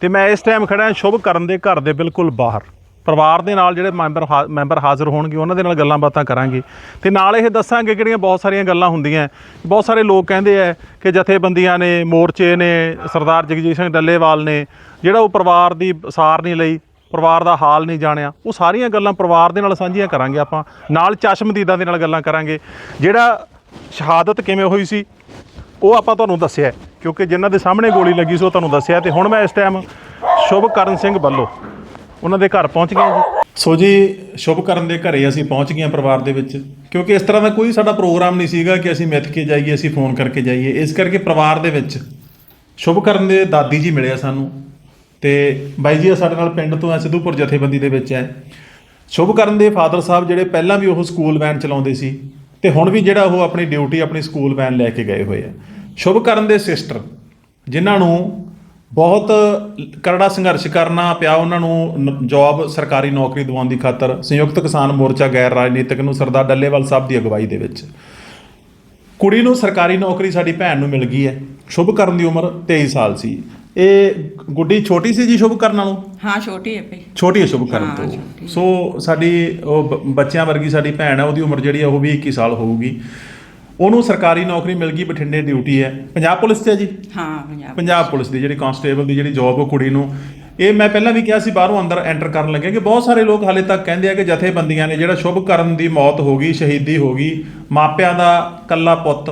ਤੇ ਮੈਂ ਇਸ ਟਾਈਮ ਖੜਾ ਸ਼ੁਭ ਕਰਨ ਦੇ ਘਰ ਦੇ ਬਿਲਕੁਲ ਬਾਹਰ। ਪਰਿਵਾਰ ਦੇ ਨਾਲ ਜਿਹੜੇ ਮੈਂਬਰ ਹਾ- ਮੈਂਬਰ ਹਾਜ਼ਰ ਹੋਣਗੇ, ਉਹਨਾਂ ਦੇ ਨਾਲ ਗੱਲਾਂ ਬਾਤਾਂ ਕਰਾਂਗੇ। ਤੇ ਨਾਲ ਇਹ ਦੱਸਾਂਗੇ ਕਿਹੜੀਆਂ ਬਹੁਤ ਸਾਰੀਆਂ ਗੱਲਾਂ ਹੁੰਦੀਆਂ। ਬਹੁਤ ਸਾਰੇ ਲੋਕ ਕਹਿੰਦੇ ਆ ਕਿ ਜਥੇਬੰਦੀਆਂ ਨੇ, ਮੋਰਚੇ ਨੇ, ਸਰਦਾਰ ਜਗਜੀਤ ਸਿੰਘ ਡੱਲੇਵਾਲ ਨੇ, ਜਿਹੜਾ ਉਹ ਪਰਿਵਾਰ ਦੀ ਸਾਰ ਨਹੀਂ ਲਈ ਪਰਿਵਾਰ ਦਾ ਹਾਲ ਨਹੀਂ ਜਾਣਿਆ। ਉਹ ਸਾਰੀਆਂ ਗੱਲਾਂ ਪਰਿਵਾਰ ਦੇ ਨਾਲ ਸਾਂਝੀਆਂ ਕਰਾਂਗੇ ਆਪਾਂ। ਨਾਲ ਚਸ਼ਮਦੀਦਾਂ ਦੇ ਨਾਲ ਗੱਲਾਂ ਕਰਾਂਗੇ। ਜਿਹੜਾ ਸ਼ਹਾਦਤ ਕਿਵੇਂ ਹੋਈ ਸੀ, ਉਹ ਆਪਾਂ ਤੁਹਾਨੂੰ ਦੱਸਿਆ ਕਿਉਂਕਿ ਜਿਨ੍ਹਾਂ ਦੇ ਸਾਹਮਣੇ ਗੋਲੀ ਲੱਗੀ ਸੀ, ਉਹ ਤੁਹਾਨੂੰ ਦੱਸਿਆ ਤੇ ਹੁਣ ਮੈਂ ਇਸ ਟਾਈਮ ਸ਼ੁਭਕਰਨ ਸਿੰਘ ਵੱਲੋਂ ਉਹਨਾਂ ਦੇ ਘਰ ਪਹੁੰਚ ਗਏ ਜੀ। ਸੋ ਜੀ, ਸ਼ੁਭਕਰਨ ਦੇ ਘਰੇ ਅਸੀਂ ਪਹੁੰਚ ਗਏ ਪਰਿਵਾਰ ਦੇ ਵਿੱਚ। ਕਿਉਂਕਿ ਇਸ ਤਰ੍ਹਾਂ ਦਾ ਕੋਈ ਸਾਡਾ ਪ੍ਰੋਗਰਾਮ ਨਹੀਂ ਸੀਗਾ ਕਿ ਅਸੀਂ ਮਿੱਥ ਕੇ ਜਾਈਏ, ਅਸੀਂ ਫੋਨ ਕਰਕੇ ਜਾਈਏ। ਇਸ ਕਰਕੇ ਪਰਿਵਾਰ ਦੇ ਵਿੱਚ ਸ਼ੁਭਕਰਨ ਦੇ ਦਾਦੀ ਜੀ ਮਿਲਿਆ ਸਾਨੂੰ। ਤੇ ਬਾਈ ਜੀ ਸਾਡੇ ਨਾਲ ਪਿੰਡ ਤੋਂ ਆ ਸਿੱਧੂਪੁਰ ਜਥੇਬੰਦੀ ਦੇ ਵਿੱਚ ਹੈ। ਸ਼ੁਭਕਰਨ ਦੇ ਫਾਦਰ ਸਾਹਿਬ ਜਿਹੜੇ ਪਹਿਲਾਂ ਵੀ ਉਹ ਸਕੂਲ ਵੈਨ ਚਲਾਉਂਦੇ ਸੀ ਤੇ ਹੁਣ ਵੀ ਜਿਹੜਾ ਉਹ ਆਪਣੀ ਡਿਊਟੀ ਆਪਣੀ ਸਕੂਲ ਵੈਨ ਲੈ ਕੇ ਗਏ ਹੋਏ ਆ। ਸ਼ੁਭਕਰਨ ਦੇ ਸਿਸਟਰ, ਜਿਨ੍ਹਾਂ ਨੂੰ ਬਹੁਤ ਕਰੜਾ ਸੰਘਰਸ਼ ਕਰਨਾ ਪਿਆ, ਉਹਨਾਂ ਨੂੰ ਜੌਬ ਸਰਕਾਰੀ ਨੌਕਰੀ ਦਿਵਾਉਣ ਦੀ ਖਾਤਰ ਸੰਯੁਕਤ ਕਿਸਾਨ ਮੋਰਚਾ ਗੈਰ ਰਾਜਨੀਤਿਕ ਨੂੰ ਸਰਦਾਰ ਡੱਲੇਵਾਲ ਸਾਹਿਬ ਦੀ ਅਗਵਾਈ ਦੇ ਵਿੱਚ। ਕੁੜੀ ਨੂੰ ਸਰਕਾਰੀ ਨੌਕਰੀ ਸਾਡੀ ਭੈਣ ਨੂੰ ਮਿਲ ਗਈ ਹੈ। ਸ਼ੁਭ ਕਰਨ ਦੀ ਉਮਰ 23 ਸਾਲ ਸੀ। ਇਹ ਗੁੱਡੀ ਛੋਟੀ ਸੀ ਜੀ ਸ਼ੁਭਕਰਨ ਨਾਲੋਂ? ਹਾਂ ਛੋਟੀ ਹੈ ਭਈ। ਛੋਟੀ ਹੈ ਸ਼ੁਭਕਰਨ ਹਾਂ, ਤੋਂ। ਸੋ ਸਾਡੀ ਉਹ ਬ- ਬੱਚਿਆਂ ਵਰਗੀ ਸਾਡੀ ਭੈਣ ਹੈ ਉਹਦੀ ਉਮਰ ਜਿਹੜੀ ਹੈ ਉਹ ਵੀ 21 ਸਾਲ ਹੋਊਗੀ। ਉਹਨੂੰ ਸਰਕਾਰੀ ਨੌਕਰੀ ਮਿਲ ਗਈ ਬਠਿੰਡੇ ਡਿਊਟੀ ਹੈ। ਪੰਜਾਬ ਪੁਲਿਸ 'ਚ ਹੈ ਜੀ? ਹਾਂ ਪੰਜਾਬ ਪੰਜਾਬ ਪੁਲਿਸ ਦੀ ਜਿਹੜੀ ਕਾਂਸਟੇਬਲ ਦੀ ਜਿਹੜੀ ਜੌਬ ਉਹ ਕੁੜੀ ਨੂੰ। ਇਹ ਮੈਂ ਪਹਿਲਾਂ ਵੀ ਕਿਹਾ ਸੀ ਬਾਹਰੋਂ ਅੰਦਰ ਐਂਟਰ ਕਰਨ ਲੱਗੇ ਕਿ ਬਹੁਤ ਸਾਰੇ ਲੋਕ ਹਾਲੇ ਤੱਕ ਕਹਿੰਦੇ ਆ ਕਿ ਜਥੇਬੰਦੀਆਂ ਨੇ ਜਿਹੜਾ ਸ਼ੁਭ ਕਰਨ ਦੀ ਮੌਤ ਹੋ ਗਈ ਸ਼ਹੀਦੀ ਹੋ ਗਈ ਮਾਪਿਆਂ ਦਾ ਕੱਲਾ ਪੁੱਤ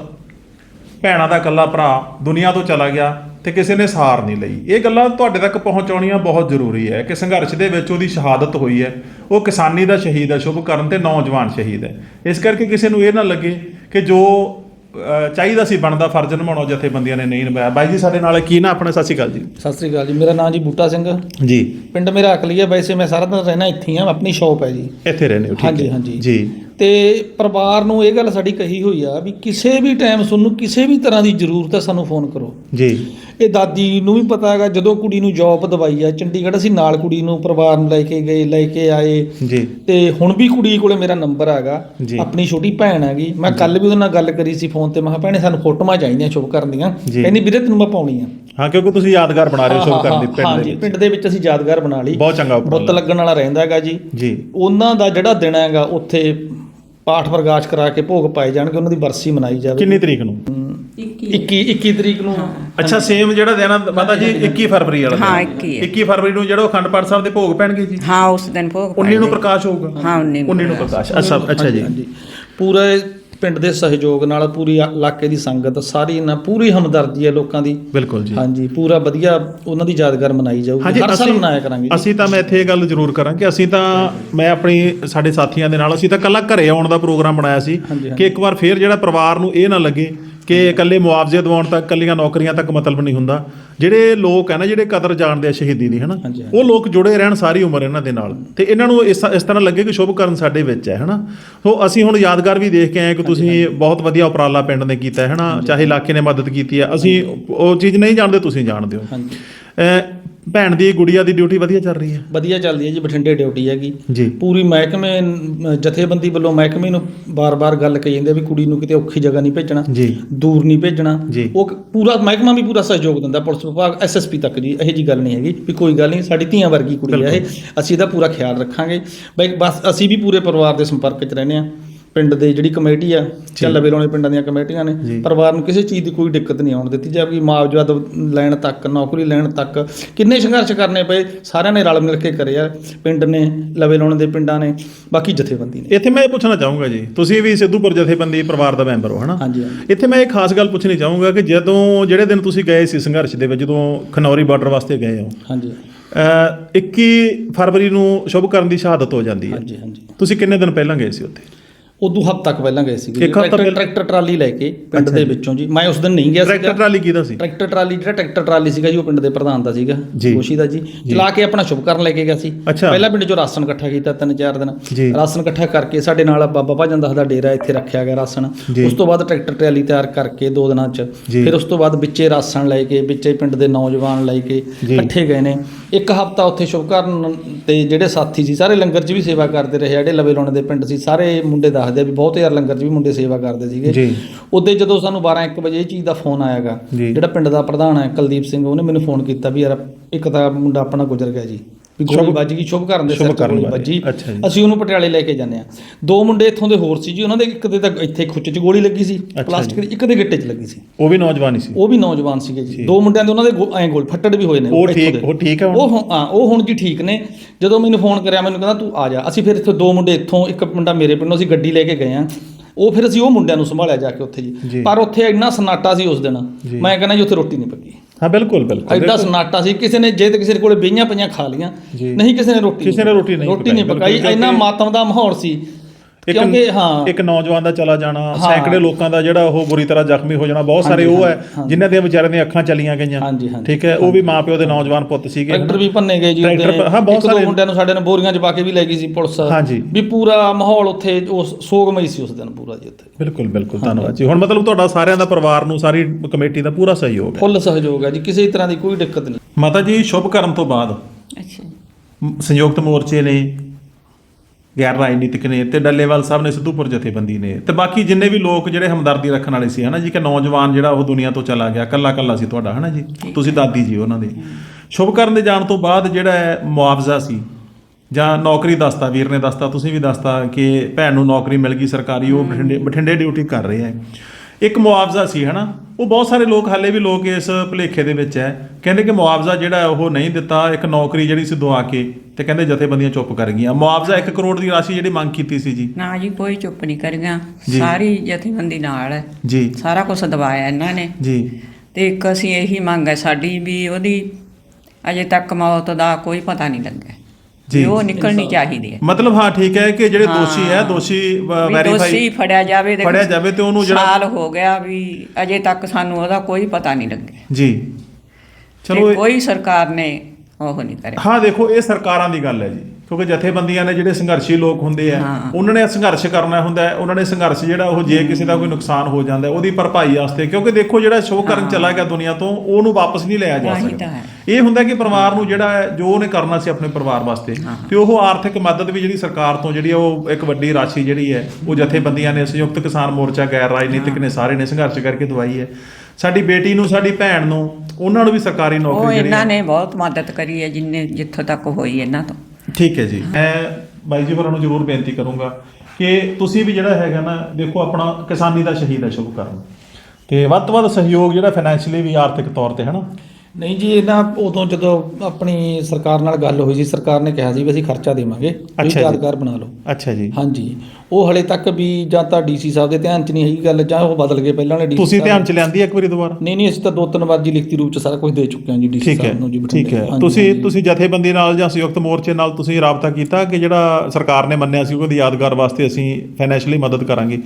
ਭੈਣਾਂ ਦਾ ਕੱਲਾ ਭਰਾ ਦੁਨੀਆ ਤੋਂ ਚਲਾ ਗਿਆ। ਤੇ ਕਿਸੇ ਨੇ ਸਾਰ ਨਹੀਂ ਲਈ। ਇਹ ਗੱਲਾਂ ਤੁਹਾਡੇ ਤੱਕ ਪਹੁੰਚਾਉਣੀਆਂ ਬਹੁਤ ਜ਼ਰੂਰੀ ਹੈ ਕਿ ਸੰਘਰਸ਼ ਦੇ ਵਿੱਚ ਉਹਦੀ ਸ਼ਹਾਦਤ ਹੋਈ ਹੈ। ਉਹ ਕਿਸਾਨੀ ਦਾ ਸ਼ਹੀਦ ਹੈ ਸ਼ੁਭ ਕਰਨ ਤੇ ਨੌਜਵਾਨ ਸ਼ਹੀਦ ਹੈ। ਇਸ ਕਰਕੇ ਕਿਸੇ ਨੂੰ ਇਹ ਨਾ ਲੱਗੇ ਕਿ ਜੋ ਚਾਹੀਦਾ ਸੀ ਬਣਦਾ ਫਰਜ਼ ਨਿਭਾਉਣਾ ਜਥੇਬੰਦੀਆਂ ਨੇ ਨਹੀਂ ਨਿਭਾਇਆ। ਬਾਈ ਜੀ ਸਾਡੇ ਨਾਲ ਕੀ ਨਾ ਆਪਣੇ? ਸਤਿ ਸ਼੍ਰੀ ਅਕਾਲ ਜੀ। ਸਤਿ ਸ੍ਰੀ ਅਕਾਲ ਜੀ। ਮੇਰਾ ਨਾਮ ਜੀ ਬੂਟਾ ਸਿੰਘ। ਜੀ। ਪਿੰਡ ਮੇਰਾ ਅਕਲੀਆ ਵੈਸੇ ਮੈਂ ਸਾਰਾ ਦਿਨ ਰਹਿਣਾ ਇੱਥੇ ਹੀ ਆ ਆਪਣੀ ਸ਼ਾਪ ਹੈ ਜੀ। ਇੱਥੇ ਰਹਿੰਦੇ ਹੋ ਠੀਕ ਹਾਂਜੀ, ਹੈ ਹਾਂਜੀ। ਜੀ। ਤੇ ਪਰਿਵਾਰ ਨੂੰ ਇਹ ਗੱਲ ਸਾਡੀ ਕਹੀ ਹੋਈ ਆ ਵੀ ਕਿਸੇ ਵੀ ਟਾਈਮ ਤੁਹਾਨੂੰ ਕਿਸੇ ਵੀ ਤਰ੍ਹਾਂ ਦੀ ਜ਼ਰੂਰਤ ਹੈ ਸਾਨੂੰ ਫੋਨ ਕਰੋ। ਜੀ। ਇਹ ਦਾਦੀ ਨੂੰ ਵੀ ਪਤਾ ਹੈਗਾ ਜਦੋਂ ਕੁੜੀ ਨੂੰ ਜੌਬ ਦਵਾਈ ਆ ਚੰਡੀਗੜ੍ਹ ਅਸੀਂ ਨਾਲ ਕੁੜੀ ਨੂੰ ਪਰਿਵਾਰ ਨੂੰ ਲੈ ਕੇ ਗਏ ਲੈ ਕੇ ਆਏ। ਜੀ। ਤੇ ਹੁਣ ਵੀ ਕੁੜੀ ਕੋਲੇ ਮੇਰਾ ਨੰਬਰ ਹੈਗਾ। ਆਪਣੀ ਛੋਟੀ ਭੈਣ ਹੈਗੀ। ਮੈਂ ਕੱਲ ਵੀ ਉਹਦੇ ਨਾਲ ਗੱਲ ਕਰੀ ਸੀ ਫੋਨ ਤੇ ਮੈਂ ਕਿਹਾ ਭੈਣੇ ਸਾਨੂੰ ਫੋਟੋਆਂ ਚਾਹੀਦੀਆਂ ਸ਼ੁਭ ਕਰਨ ਦੀਆਂ। ਕਹਿੰਦੀ ਵੀਰੇ ਤੈਨੂੰ ਮੈਂ ਪਾਉਣੀ ਆ ਹਾਂ ਕਿਉਂਕਿ ਤੁਸੀਂ ਯਾਦਗਾਰ ਬਣਾ ਰਹੇ ਹੋ ਸ਼ੁਭ ਕਰਨ ਦੀ ਪਿੰਡ ਦੇ ਪਿੰਡ ਦੇ ਵਿੱਚ ਅਸੀਂ ਯਾਦਗਾਰ ਬਣਾ ਲਈ। ਬਹੁਤ ਚੰਗਾ। ਬੁੱਤ ਲੱਗਣ ਵਾਲਾ ਰਹਿੰਦਾ ਹੈਗਾ ਜੀ। ਜੀ। ਉਹਨਾਂ ਦਾ ਜਿਹੜਾ ਦਿਨ ਹੈਗਾ ਉੱਥੇ ਪਾਠ ਪ੍ਰਕਾਸ਼ ਕਰਾ ਕੇ ਭੋਗ ਪਾਏ ਜਾਣਗੇ ਉਹਨਾਂ ਦੀ ਬਰਸੀ ਮਨਾਈ ਜਾਵੇ। ਕਿੰਨੀ ਤਰੀਕ ਨੂੰ? 21 21 ਤਰੀਕ ਨੂੰ। ਅੱਛਾ ਸੇਮ ਜਿਹੜਾ ਦਿਨ ਆ ਮਾਤਾ ਜੀ 21 ਫਰਵਰੀ ਵਾਲਾ ਹਾਂ, ਦਿਨ। 21 ਹੈ। 21 ਫਰਵਰੀ ਨੂੰ ਜਿਹੜਾ ਅਖੰਡ ਪਾਠ ਸਾਹਿਬ ਦੇ ਭੋਗ ਪੈਣਗੇ ਜੀ? ਹਾਂ ਉਸ ਦਿਨ ਭੋਗ 19 ਨੂੰ ਪ੍ਰਕਾਸ਼ ਹੋਊਗਾ। ਹਾਂ, 19 ਨੂੰ 19 ਨੂੰ ਪ੍ਰਕਾਸ਼। ਅੱਛਾ ਅੱਛਾ ਜੀ। ਪੂਰੇ ਪਿੰਡ ਦੇ ਸਹਿਯੋਗ ਨਾਲ ਪੂਰੀ ਇਲਾਕੇ ਦੀ ਸੰਗਤ ਸਾਰੀ ਨਾ ਪੂਰੀ ਹਮਦਰਦੀ ਹੈ ਲੋਕਾਂ ਦੀ। ਬਿਲਕੁਲ ਜੀ। ਹਾਂਜੀ ਪੂਰਾ ਵਧੀਆ ਉਹਨਾਂ ਦੀ ਯਾਦਗਾਰ ਮਨਾਈ ਜਾਊਗੀ। ਹਰ ਸਾਲ ਮਨਾਇਆ ਕਰਾਂਗੇ। ਅਸੀਂ ਤਾਂ ਮੈਂ ਇੱਥੇ ਇਹ ਗੱਲ ਜ਼ਰੂਰ ਕਰਾਂ ਕਿ ਅਸੀਂ ਤਾਂ ਮੈਂ ਆਪਣੀ ਸਾਡੇ ਸਾਥੀਆਂ ਦੇ ਨਾਲ ਅਸੀਂ ਤਾਂ ਕੱਲਾ ਘਰੇ ਆਉਣ ਦਾ ਪ੍ਰੋਗਰਾਮ ਬਣਾਇਆ ਸੀ ਕਿ ਇੱਕ ਵਾਰ ਫੇਰ ਜਿਹੜਾ ਪਰਿਵਾਰ ਨੂੰ ਇਹ ਨਾ ਲੱਗੇ ਕਿ ਇਕੱਲੇ ਮੁਆਵਜ਼ੇ ਦਿਵਾਉਣ ਤੱਕ ਇਕੱਲੀਆਂ ਨੌਕਰੀਆਂ ਤੱਕ ਮਤਲਬ ਨਹੀਂ ਹੁੰਦਾ। ਜਿਹੜੇ ਲੋਕ ਹੈ ਨਾ ਜਿਹੜੇ ਕਦਰ ਜਾਣਦੇ ਆ ਸ਼ਹੀਦੀ ਦੀ ਹਨਾ। ਉਹ ਲੋਕ ਜੁੜੇ ਰਹਿਣ ਸਾਰੀ ਉਮਰ ਇਹਨਾਂ ਦੇ ਨਾਲ। ਤੇ ਇਹਨਾਂ ਨੂੰ ਇਸ ਇਸ ਤਰ੍ਹਾਂ ਲੱਗੇ ਕਿ ਸ਼ੁਭ ਕਰਨ ਸਾਡੇ ਵਿੱਚ ਹੈ ਹਨਾ? ਸੋ ਅਸੀਂ ਹੁਣ ਯਾਦਗਾਰ ਵੀ ਦੇਖ ਕੇ ਆਏ ਕਿ ਤੁਸੀਂ ਬਹੁਤ ਵਧੀਆ ਉਪਰਾਲਾ ਪਿੰਡ ਨੇ ਕੀਤਾ ਹੈ ਹਨਾ? ਚਾਹੇ ਇਲਾਕੇ ਨੇ ਮਦਦ ਕੀਤੀ ਹੈ। ਅਸੀਂ ਉਹ ਚੀਜ਼ ਨਹੀਂ ਜਾਣਦੇ ਤੁਸੀਂ ਜਾਣਦੇ ਹੋ। ਭੈਣ ਦੀ ਗੁੜੀਆ ਦੀ ਡਿਊਟੀ ਵਧੀਆ ਚੱਲ ਰਹੀ ਹੈ। ਵਧੀਆ ਚੱਲਦੀ ਹੈ ਜੀ ਬਠਿੰਡੇ ਡਿਊਟੀ ਹੈਗੀ। ਜੀ। ਪੂਰੀ ਮਹਿਕਮੇ ਜਥੇਬੰਦੀ ਵੱਲੋਂ ਮਹਿਕਮੇ ਨੂੰ ਬਾਰ-ਬਾਰ ਗੱਲ ਕਹੀ ਜਾਂਦੀ ਹੈ ਵੀ ਕੁੜੀ ਨੂੰ ਕਿਤੇ ਔਖੀ ਜਗ੍ਹਾ ਨਹੀਂ ਭੇਜਣਾ ਜੀ। ਦੂਰ ਨਹੀਂ ਭੇਜਣਾ। ਜੀ। ਉਹ ਕ- ਪੂਰਾ ਮਹਿਕਮਾ ਵੀ ਪੂਰਾ ਸਹਿਯੋਗ ਦਿੰਦਾ ਪੁਲਿਸ ਵਿਭਾਗ ਐਸਐਸਪੀ ਤੱਕ ਜੀ ਇਹੋ ਜੀ ਗੱਲ ਨਹੀਂ ਹੈਗੀ ਵੀ ਕੋਈ ਗੱਲ ਨਹੀਂ ਸਾਡੀ ਧੀਆਂ ਵਰਗੀ ਕੁੜੀ ਹੈ ਇਹ। ਅਸੀਂ ਇਹਦਾ ਪੂਰਾ ਖਿਆਲ ਰੱਖਾਂਗੇ। ਬਈ ਬਸ ਅਸੀਂ ਵੀ ਪੂਰੇ ਪਰਿਵਾਰ ਦੇ ਸੰਪਰਕ 'ਚ ਰਹਿੰਦੇ ਆ ਪਿੰਡ ਦੇ ਜਿਹੜੀ ਕਮੇਟੀ ਆ ਚੱਲ ਵੇਲੋਂ ਪਿੰਡਾਂ ਦੀਆਂ ਕਮੇਟੀਆਂ। ਨੇ ਪਰਿਵਾਰ ਨੂੰ ਕਿਸੇ ਚੀਜ਼ ਦੀ ਕੋਈ ਦਿੱਕਤ ਨਹੀਂ ਆਉਣ ਦਿੱਤੀ ਜਾਵੇਗੀ ਮੁਆਵਜ਼ਾ ਲੈਣ ਤੱਕ ਨੌਕਰੀ ਲੈਣ ਤੱਕ ਕਿੰਨੇ ਸੰਘਰਸ਼ ਕਰਨੇ ਪਏ ਸਾਰਿਆਂ ਨੇ ਰਲ ਮਿਲ ਕੇ ਕਰੇ ਆ ਪਿੰਡ ਨੇ ਲਵੇ ਲਾਉਣ ਦੇ ਪਿੰਡਾਂ ਨੇ ਬਾਕੀ ਜਥੇਬੰਦੀ ਨੇ। ਇੱਥੇ ਮੈਂ ਇਹ ਪੁੱਛਣਾ ਚਾਹੂੰਗਾ ਜੀ ਤੁਸੀਂ ਵੀ ਸਿੱਧੂਪੁਰ ਜਥੇਬੰਦੀ ਪਰਿਵਾਰ ਦਾ ਮੈਂਬਰ ਹੋ ਹਨਾ? ਇੱਥੇ ਮੈਂ ਇੱਕ ਖਾਸ ਗੱਲ ਪੁੱਛਣੀ ਚਾਹੂੰਗਾ ਕਿ ਜਦੋਂ ਜਿਹੜੇ ਦਿਨ ਤੁਸੀਂ ਗਏ ਸੀ ਸੰਘਰਸ਼ ਦੇ ਵਿੱਚ ਜਦੋਂ ਖਨੌਰੀ ਬਾਰਡਰ ਵਾਸਤੇ ਗਏ ਹੋ ਹਾਂਜੀ। ਅਹ 21 ਫਰਵਰੀ ਨੂੰ ਸ਼ੁਭ ਕਰਨ ਦੀ ਸ਼ਹਾਦਤ ਹੋ ਜਾਂਦੀ ਹੈ। ਹਾਂਜੀ ਹਾਂਜੀ। ਤੁਸੀਂ ਕਿੰਨੇ ਦਿਨ ਪਹਿਲਾਂ ਗਏ ਸੀ ਉੱਥੇ? ਉਦੋਂ ਹਫ਼ਤਾ ਤੱਕ ਪਹਿਲਾਂ ਗਏ ਸੀਗੇ ਇੱਕ ਹਫ਼ਤਾ ਟਰੈਕਟਰ ਪਹਿਲਾਂ? ਟਰੈਕਟਰ ਟਰਾਲੀ ਲੈ ਕੇ ਪਿੰਡ ਦੇ। ਵਿੱਚੋਂ ਜੀ ਮੈਂ ਉਸ ਦਿਨ ਨਹੀਂ ਗਿਆ ਟਰੈਕਟਰ ਸੀਗਾ ਟਰਾਲੀ ਕਿਹਦਾ ਸੀ ਟਰੈਕਟਰ ਟਰਾਲੀ ਜਿਹੜਾ ਟਰੈਕਟਰ ਟਰਾਲੀ ਸੀਗਾ ਜੀ ਉਹ ਪਿੰਡ ਦੇ ਪ੍ਰਧਾਨ ਦਾ ਸੀਗਾ ਜੀ। ਕੋਸ਼ੀ ਦਾ ਜੀ ਚਲਾ ਕੇ ਆਪਣਾ ਸ਼ੁਭ ਕਰਨ ਲੈ ਕੇ ਗਿਆ ਸੀ ਅੱਛਾ। ਪਹਿਲਾਂ ਪਿੰਡ ਚੋਂ ਰਾਸ਼ਨ ਇਕੱਠਾ ਕੀਤਾ ਤਿੰਨ ਚਾਰ ਦਿਨ। ਰਾਸ਼ਨ ਇਕੱਠਾ ਕਰਕੇ ਸਾਡੇ ਨਾਲ ਬਾਬਾ ਭਾਜਨ ਦਾ ਡੇਰਾ ਇੱਥੇ ਰੱਖਿਆ ਗਿਆ ਰਾਸ਼ਨ ਜੀ। ਉਸ ਤੋਂ ਬਾਅਦ ਟਰੈਕਟਰ ਟਰਾਲੀ ਤਿਆਰ ਕਰਕੇ ਦੋ ਦਿਨਾਂ 'ਚ ਜੀ। ਫਿਰ ਉਸ ਤੋਂ ਬਾਅਦ ਵਿੱਚੇ ਰਾਸ਼ਨ ਲੈ ਕੇ ਵਿੱਚੇ ਪਿੰਡ ਦੇ ਨੌਜਵਾਨ ਲੈ ਕੇ ਜੀ। ਇਕੱਠੇ ਗਏ ਨੇ ਇੱਕ ਹਫ਼ਤਾ ਉੱਥੇ ਸ਼ੁਭ ਕਰਨ ਤੇ ਜਿਹੜੇ ਸਾਥੀ ਸੀ ਸਾਰੇ ਲੰਗਰ 'ਚ ਵੀ ਸੇਵਾ ਕਰਦੇ ਰਹੇ ਜਿਹੜੇ ਲਵੇ ਲਾਉਣੇ ਦੇ ਪਿੰਡ ਸੀ ਸਾਰੇ ਮੁੰਡੇ ਦੱਸਦੇ ਆ ਵੀ ਬਹੁਤ ਯਾਰ ਲੰਗਰ 'ਚ ਵੀ ਮੁੰਡੇ ਸੇਵਾ ਕਰਦੇ ਸੀਗੇ ਜੀ। ਉਦੋਂ ਜਦੋਂ ਸਾਨੂੰ 12 1 ਵਜੇ ਇਹ ਚੀਜ਼ ਦਾ ਫੋਨ ਆਇਆਗਾ। ਜਿਹੜਾ ਪਿੰਡ ਦਾ ਪ੍ਰਧਾਨ ਹੈ ਕੁਲਦੀਪ ਸਿੰਘ ਉਹਨੇ ਮੈਨੂੰ ਫੋਨ ਕੀਤਾ ਵੀ ਯਾਰ ਇੱਕ ਤਾਂ ਮੁੰਡਾ ਆਪਣਾ ਗੁਜ਼ਰ ਗਿਆ ਜੀ ਵੀ ਗੋਲੀ ਵੱਜ ਗਈ ਸ਼ੁਭ ਕਰਨ ਦੇ ਸਿਰ ਕਰਨ ਗੋਲੀ। ਵੱਜੀ। ਅਸੀਂ ਉਹਨੂੰ ਪਟਿਆਲੇ ਲੈ ਕੇ ਜਾਂਦੇ ਆ ਦੋ ਮੁੰਡੇ ਇੱਥੋਂ ਦੇ ਹੋਰ ਸੀ ਜੀ ਉਹਨਾਂ ਦੇ ਇੱਕ ਦੇ ਤਾਂ ਇੱਥੇ ਖੁੱਚ 'ਚ ਗੋਲੀ ਲੱਗੀ ਸੀ ਪਲਾਸਟਿਕ। ਦੀ ਇੱਕ ਦੇ ਗਿੱਟੇ 'ਚ ਲੱਗੀ ਸੀ ਉਹ ਵੀ ਨੌਜਵਾਨ ਸੀ ਉਹ ਵੀ ਨੌਜਵਾਨ ਸੀਗੇ ਜੀ ਦੋ ਮੁੰਡਿਆਂ ਦੇ ਉਹਨਾਂ ਦੇ ਐਂ ਗੋਲ ਫੱਟੜ ਵੀ ਹੋਏ ਨੇ ਉਹ ਠੀਕ-। ਉਹ ਠੀਕ ਹੈ? ਉਹ ਹਾਂ ਉਹ ਹੁਣ ਜੀ ਠੀਕ ਨੇ ਜਦੋਂ ਮੈਨੂੰ ਫੋਨ ਕਰਿਆ ਮੈਨੂੰ ਕਹਿੰਦਾ ਤੂੰ ਆ ਜਾ ਅਸੀਂ ਫਿਰ ਇੱਥੋਂ ਦੋ ਮੁੰਡੇ ਇੱਥੋਂ ਇੱਕ ਮੁੰਡਾ ਮੇਰੇ ਪਿੰਡੋਂ ਅਸੀਂ ਗੱਡੀ ਲੈ ਕੇ ਗਏ ਆ ਉਹ ਫਿਰ ਅਸੀਂ ਉਹ ਮੁੰਡਿਆਂ ਨੂੰ ਸੰਭਾਲਿਆ ਜਾ ਕੇ ਉੱਥੇ ਜੀ। ਪਰ ਉੱਥੇ ਇੰਨਾ ਸਨਾਟਾ ਸੀ ਉਸ ਦਿਨ। ਮੈਂ ਕਹਿੰਦਾ ਜੀ ਉੱਥੇ ਰੋਟੀ ਨਹੀਂ ਪੱਕੀ ਹਾਂ ਬਿਲਕੁਲ ਬਿਲਕੁਲ ਐਡਾ ਸਨਾਟਾ ਸੀ ਕਿਸੇ ਨੇ ਜੇ ਤੇ ਕਿਸੇ ਕੋਲੇ ਬਈਆਂ ਪਈਆਂ ਖਾ ਲੀਆਂ। ਨਹੀਂ ਕਿਸੇ ਨੇ ਰੋਟੀ ਕਿਸੇ ਨੇ ਰੋਟੀ ਨਹੀਂ ਰੋਟੀ ਨਹੀਂ ਪਕਾਈ, ਇੰਨਾ ਮਾਤਮ ਦਾ ਮਾਹੌਲ ਸੀ। ਇੱਕ- ਕਿਉਂਕਿ ਹਾਂ। ਇੱਕ ਨੌਜਵਾਨ ਦਾ ਚਲਾ ਜਾਣਾ। ਸੈਂਕੜੇ ਲੋਕਾਂ ਦਾ ਜਿਹੜਾ ਉਹ ਬੁਰੀ ਤਰ੍ਹਾਂ ਜ਼ਖਮੀ ਹੋ ਜਾਣਾ ਬਹੁਤ ਸਾਰੇ ਉਹ ਹੈ ਜਿਨ੍ਹਾਂ ਦੀਆਂ ਵਿਚਾਰਿਆਂ ਦੀਆਂ ਅੱਖਾਂ ਚਲੀਆਂ ਗਈਆਂ। ਠੀਕ ਹੈ ਉਹ ਵੀ ਮਾਪਿਓ ਦੇ ਨੌਜਵਾਨ ਪੁੱਤ ਸੀਗੇ। ਟਰੈਕਟਰ ਵੀ ਭੰਨੇ ਗਏ ਜੀ ਟਰੈਕਟਰ ਹਾਂ, ਬਹੁਤ ਦੋ ਸਾਰੇ- ਮੁੰਡਿਆਂ ਨੂੰ ਸਾਡੇ ਨੇ ਬੋਰੀਆਂ 'ਚ ਪਾ ਕੇ ਵੀ ਲੈ ਗਈ ਸੀ ਪੁਲਿਸ। ਹਾਂਜੀ। ਵੀ ਪੂਰਾ ਮਾਹੌਲ ਉੱਥੇ ਉਸ ਸੋਗਮਈ ਸੀ ਉਸ ਦਿਨ ਪੂਰਾ ਜੀ ਉੱਥੇ। ਬਿਲਕੁਲ ਬਿਲਕੁਲ ਧੰਨਵਾਦ ਜੀ। ਹੁਣ ਮਤਲਬ ਤੁਹਾਡਾ ਸਾਰਿਆਂ ਦਾ ਪਰਿਵਾਰ ਨੂੰ ਸਾਰੀ ਕਮੇਟੀ ਦਾ ਪੂਰਾ ਸਹਿਯੋਗ ਹੈ। ਫੁੱਲ ਸਹਿਯੋਗ ਹੈ ਜੀ ਕਿਸੇ ਤਰ੍ਹਾਂ ਦੀ ਕੋਈ ਦਿੱਕਤ ਨਹੀਂ। ਮਾਤਾ ਜੀ ਸ਼ੁਭ ਕਰਨ ਤੋਂ ਬਾਅਦ। ਅੱਛਾ ਸੰਯੁਕਤ ਮੋਰਚੇ ਨੇ ਗੈਰ ਰਾਜਨੀਤਿਕ ਨੇ ਤੇ ਡੱਲੇਵਾਲ ਸਾਹਿਬ ਨੇ ਸਿੱਧੂਪੁਰ ਜਥੇਬੰਦੀ ਨੇ ਤੇ ਬਾਕੀ ਜਿੰਨੇ ਵੀ ਲੋਕ ਜਿਹੜੇ ਹਮਦਰਦੀ ਰੱਖਣ ਵਾਲੇ ਸੀ ਹਨਾ ਜੀ ਕਿ ਨੌਜਵਾਨ ਜਿਹੜਾ ਉਹ ਦੁਨੀਆ ਤੋਂ ਚਲਾ ਗਿਆ ਕੱਲਾ ਕੱਲਾ ਸੀ ਤੁਹਾਡਾ ਹਨਾ ਜੀ? ਤੁਸੀਂ ਦਾਦੀ ਜੀ ਉਹਨਾਂ ਦੇ। ਸ਼ੁਭ ਕਰਨ ਦੇ ਜਾਣ ਤੋਂ ਬਾਅਦ ਜਿਹੜਾ ਹੈ ਮੁਆਵਜ਼ਾ ਸੀ ਜਾਂ ਨੌਕਰੀ ਦੱਸਤਾ ਵੀਰ ਨੇ ਦੱਸਤਾ ਤੁਸੀਂ ਵੀ ਦੱਸਤਾ ਕਿ ਭੈਣ ਨੂੰ ਨੌਕਰੀ ਮਿਲ ਗਈ ਸਰਕਾਰੀ ਉਹ ਬਠਿੰਡੇ ਬਠਿੰਡੇ ਡਿਊਟੀ ਕਰ ਰਹੇ ਹੈ। ਇੱਕ ਮੁਆਵਜ਼ਾ ਸੀ ਹਨਾ? ਉਹ ਬਹੁਤ ਸਾਰੇ ਲੋਕ ਹਾਲੇ ਵੀ ਲੋਕ ਇਸ ਭੁਲੇਖੇ ਦੇ ਵਿੱਚ ਹੈ। ਕਹਿੰਦੇ ਕਿ ਮੁਆਵਜ਼ਾ ਜਿਹੜਾ ਉਹ ਨਹੀਂ ਦਿੱਤਾ ਇੱਕ ਨੌਕਰੀ ਜਿਹੜੀ ਸੀ ਦਵਾ ਕੇ ਤੇ ਕਹਿੰਦੇ ਜਥੇਬੰਦੀਆਂ ਚੁੱਪ ਕਰ ਗਈਆਂ। ਮੁਆਵਜ਼ਾ 1 ਕਰੋੜ ਦੀ ਰਾਸ਼ੀ ਜਿਹੜੀ ਮੰਗ ਕੀਤੀ ਸੀ ਜੀ। ਨਾ ਜੀ ਕੋਈ ਚੁੱਪ ਨਹੀਂ ਕਰੀਆਂ ਜੀ। ਸਾਰੀ ਜਥੇਬੰਦੀ ਨਾਲ। ਹੈ ਜੀ। ਸਾਰਾ ਕੁਝ ਦਵਾਇਆ ਇਹਨਾਂ ਨੇ। ਜੀ। ਤੇ ਇੱਕ ਅਸੀਂ ਇਹੀ ਮੰਗ ਹੈ ਸਾਡੀ ਵੀ ਉਹਦੀ ਅਜੇ ਤੱਕ ਮੌਤ ਦਾ ਕੋਈ ਪਤਾ ਨਹੀਂ ਲੱਗਾ ਜੀ। ਵੀ ਉਹ ਨਿਕਲਣੀ ਚਾਹੀਦੀ ਹੈ। ਮਤਲਬ ਹਾਂ ਠੀਕ ਹੈ ਕਿ ਜਿਹੜੇ। ਦੋਸ਼ੀ ਹੈ ਦੋਸ਼ੀ ਵੀ ਦੋਸ਼ੀ ਵੈਰੀਫਾਈ ਫੜਿਆ ਜਾਵੇ ਫੜਿਆ ਜਾਵੇ ਤੇ ਉਹਨੂੰ ਜਿਹੜਾ- ਸਾਲ ਹੋ ਗਿਆ ਵੀ ਅਜੇ ਤੱਕ ਸਾਨੂੰ ਉਹਦਾ ਕੋਈ ਪਤਾ ਨਹੀਂ ਲੱਗਿਆ। ਜੀ। ਚਲੋ ਚਲੋ ਇਹ- ਕੋਈ ਸਰਕਾਰ ਨੇ ਉਹ ਨਹੀਂ ਕਰਿਆ ਹਾਂ ਦੇਖੋ ਇਹ ਸਰਕਾਰਾਂ ਦੀ ਗੱਲ ਹੈ ਜੀ। ਕਿਉਂਕਿ ਜਥੇਬੰਦੀਆਂ ਨੇ ਜਿਹੜੇ ਸੰਘਰਸ਼ੀ ਲੋਕ ਹੁੰਦੇ ਆ। ਉਹਨਾਂ ਨੇ ਸੰਘਰਸ਼ ਕਰਨਾ ਹੁੰਦਾ ਹੈ ਉਹਨਾਂ ਨੇ ਸੰਘਰਸ਼ ਜਿਹੜਾ ਉਹ ਜੇ ਕਿਸੇ ਦਾ ਕੋਈ ਨੁਕਸਾਨ ਹੋ ਜਾਂਦਾ ਉਹਦੀ ਭਰਪਾਈ ਵਾਸਤੇ। ਕਿਉਂਕਿ ਦੇਖੋ ਜਿਹੜਾ ਸ਼ੋਅ ਕਰਨ ਚਲਾ ਗਿਆ ਦੁਨੀਆ ਤੋਂ ਉਹਨੂੰ ਵਾਪਸ ਨਹੀਂ ਲਿਆ ਜਾ ਸਕਦਾ। ਇਹ ਹੁੰਦਾ ਕਿ ਪਰਿਵਾਰ ਨੂੰ ਜਿਹੜਾ ਜੋ ਉਹਨੇ ਕਰਨਾ ਸੀ ਆਪਣੇ ਪਰਿਵਾਰ ਵਾਸਤੇ ਤੇ ਉਹ ਆਰਥਿਕ ਮਦਦ ਵੀ ਜਿਹੜੀ ਸਰਕਾਰ ਤੋਂ ਜਿਹੜੀ ਉਹ ਇੱਕ ਵੱਡੀ ਰਾਸ਼ੀ ਜਿਹੜੀ ਹੈ ਉਹ ਜਥੇਬੰਦੀਆਂ ਨੇ ਸੰਯੁਕਤ ਕਿਸਾਨ ਮੋਰਚਾ ਗੈਰ ਰਾਜਨੀਤਿਕ ਨੇ ਸਾਰੇ ਨੇ ਸੰਘਰਸ਼ ਕਰਕੇ ਦਵਾਈ ਹੈ। ਸਾਡੀ ਬੇਟੀ ਨੂੰ ਸਾਡੀ ਭੈਣ ਨੂੰ ਉਹਨਾਂ ਨੂੰ ਵੀ ਸਰਕਾਰੀ ਉਹ ਨੌਕਰੀ ਜਿਹੜੀ ਇਹਨਾਂ ਨੇ ਬਹੁਤ ਮਦਦ ਕਰੀ ਹੈ ਜਿੰਨੇ ਜਿੱਥੋਂ ਤੱਕ ਹੋਈ ਇਹਨਾਂ ਤੋਂ। ਠੀਕ ਹੈ ਜੀ। ਮੈਂ ਬਾਈ ਜੀ ਹੋਰਾਂ ਨੂੰ ਜ਼ਰੂਰ ਬੇਨਤੀ ਕਰੂੰਗਾ ਕਿ ਤੁਸੀਂ ਵੀ ਜਿਹੜਾ ਹੈਗਾ ਨਾ ਦੇਖੋ ਆਪਣਾ ਕਿਸਾਨੀ ਦਾ ਸ਼ਹੀਦ ਹੈ ਸ਼ੁਭ ਕਰਨ। ਤੇ ਵੱਧ ਤੋਂ ਵੱਧ ਸਹਿਯੋਗ ਜਿਹੜਾ ਫਾਈਨੈਂਸ਼ੀਅਲੀ ਵੀ ਆਰਥਿਕ ਤੌਰ ਤੇ ਹਨਾ ਨਹੀਂ ਜੀ ਇਹਨਾਂ ਉਦੋਂ ਜਦੋਂ ਆਪਣੀ ਸਰਕਾਰ ਨਾਲ ਗੱਲ ਹੋਈ ਸੀ ਸਰਕਾਰ ਨੇ ਕਿਹਾ ਸੀ ਵੀ ਅਸੀਂ ਖਰਚਾ ਦੇਵਾਂਗੇ ਅੱਛਾ ਜੀ। ਯਾਦਗਾਰ ਬਣਾ ਲਓ। ਅੱਛਾ ਜੀ। ਹਾਂਜੀ। ਉਹ ਹਲੇ ਤੱਕ ਵੀ ਜਾਂ ਤਾਂ ਡੀਸੀ ਸਾਹਿਬ ਦੇ ਧਿਆਨ 'ਚ ਨਹੀਂ ਹੈਗੀ ਗੱਲ ਜਾਂ ਉਹ ਬਦਲ ਗਏ ਪਹਿਲਾਂ ਨੇ ਡੀਸੀ ਤੁਸੀਂ ਧਿਆਨ ਚ ਲਿਆਂਦੀ ਇੱਕ ਵਾਰੀ ਦੁਬਾਰਾ? ਨਹੀਂ ਨਹੀਂ ਅਸੀਂ ਤਾਂ ਦੋ ਤਿੰਨ ਵਾਰ ਜੀ ਲਿਖਤੀ ਰੂਪ 'ਚ ਸਾਰਾ ਕੁਝ ਦੇ ਚੁੱਕੇ ਹਾਂ ਜੀ ਡੀਸੀ ਠੀਕ ਹੈ ਸਾਹਿਬ ਨੂੰ ਜੀ ਬਠਿੰਡੇ। ਠੀਕ ਹੈ। ਹਾਂਜੀ, ਤੁਸੀਂ ਹਾਂਜੀ। ਤੁਸੀਂ ਜਥੇਬੰਦੀ ਨਾਲ ਜਾਂ ਸੰਯੁਕਤ ਮੋਰਚੇ ਨਾਲ ਤੁਸੀਂ ਰਾਬਤਾ ਕੀਤਾ ਕਿ ਜਿਹੜਾ ਸਰਕਾਰ ਨੇ ਮੰਨਿਆ ਸੀ ਉਹਦੀ ਯਾਦਗਾਰ ਵਾਸਤੇ ਅਸੀਂ ਫਾਈਨੈਂਸ਼ੀਅਲੀ ਮਦਦ ਕਰਾਂਗੇ?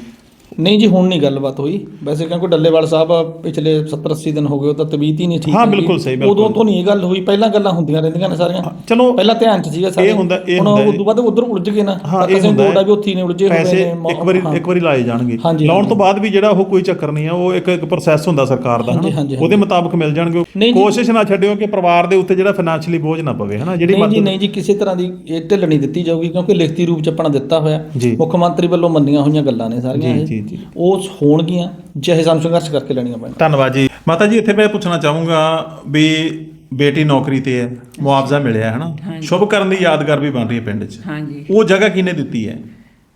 ਨਹੀਂ ਜੀ ਹੁਣ ਨਹੀਂ ਗੱਲਬਾਤ ਹੋਈ ਵੈਸੇ ਕਿਉਂਕਿ ਡੱਲੇਵਾਲ ਸਾਹਿਬ ਪਿਛਲੇ 70 80 ਦਿਨ ਹੋ ਗਏ ਉਹ ਤਾਂ ਤਬੀਅਤ ਹੀ ਨਹੀਂ ਠੀਕ ਹਾਂ। ਬਿਲਕੁਲ ਸਹੀ, ਬਿਲਕੁਲ। ਉਦੋਂ ਤੋਂ ਨਹੀਂ ਇਹ ਗੱਲ ਹੋਈ ਪਹਿਲਾਂ ਗੱਲਾਂ ਹੁੰਦੀਆਂ ਰਹਿੰਦੀਆਂ ਨੇ ਸਾਰੀਆਂ ਚਲੋ ਪਹਿਲਾਂ ਧਿਆਨ 'ਚ ਸੀਗਾ ਸਾਰੇ ਇਹ ਹੁੰਦਾ- ਇਹ ਹੁਣ ਹੁੰਦਾ ਹੈ। ਉਦੋਂ ਬਾਅਦ ਉਧਰ ਉਲਝ ਗਏ ਨਾ ਕਿਸੇ ਗੋਡਾ ਵੀ ਉੱਥੀ ਨੇ ਉਲਝੇ ਹੋਏ ਨੇ ਇੱਕ ਵਾਰੀ। ਇੱਕ ਵਾਰੀ ਲਾਏ ਜਾਣਗੇ ਲਾਉਣ। ਤੋਂ ਬਾਅਦ ਵੀ ਜਿਹੜਾ ਉਹ ਕੋਈ ਚੱਕਰ ਨਹੀਂ ਆ ਉਹ ਇੱਕ ਇੱਕ ਪ੍ਰੋਸੈਸ ਹੁੰਦਾ ਸਰਕਾਰ ਦਾ ਉਹਦੇ ਮੁਤਾਬਕ ਮਿਲ ਜਾਣਗੇ। ਕੋਸ਼ਿਸ਼ ਨਾ ਛੱਡਿਓ ਕਿ ਪਰਿਵਾਰ ਦੇ ਉੱਤੇ ਜਿਹੜਾ ਫਾਈਨੈਂਸ਼ੀਅਲੀ ਬੋਝ ਨਾ ਪਵੇ ਹਨਾ ਜਿਹੜੀ ਨਹੀਂ ਜੀ ਨਹੀਂ ਜੀ ਕਿਸੇ ਤਰ੍ਹਾਂ ਦੀ ਇਹ ਢਿੱਲ ਨਹੀਂ ਦਿੱਤੀ ਜਾਊਗੀ ਕਿਉਂਕਿ ਲਿਖਤੀ ਰੂਪ 'ਚ ਆਪਣਾ ਦਿੱਤਾ ਹੋਇਆ। ਮੁੱਖ ਮੰਤਰੀ ਵੱਲੋਂ ਮੰਨੀਆਂ ਹੋਈਆਂ ਗੱਲਾਂ ਨੇ ਸਾਰੀਆਂ ਜੀ, ਇਹ। ਉਹ ਹੋਣਗੀਆਂ ਜਿਹੇ ਸਾਨੂੰ ਸੰਘਰਸ਼ ਕਰਕੇ ਲੈਣੀਆਂ ਪੈਣ। ਧੰਨਵਾਦ ਜੀ। ਮਾਤਾ ਜੀ ਇੱਥੇ ਮੈਂ ਪੁੱਛਣਾ ਚਾਹੂੰਗਾ ਵੀ ਬੇਟੀ ਨੌਕਰੀ ਤੇ ਹੈ ਮੁਆਵਜ਼ਾ ਮਿਲਿਆ ਹੈ ਨਾ। ਸ਼ੁਭ ਕਰਨ ਦੀ ਯਾਦਗਾਰ ਵੀ ਬਣ ਰਹੀ ਹੈ ਪਿੰਡ 'ਚ। ਹਾਂਜੀ। ਉਹ ਜਗ੍ਹਾ ਕਿਹਨੇ ਦਿੱਤੀ ਹੈ?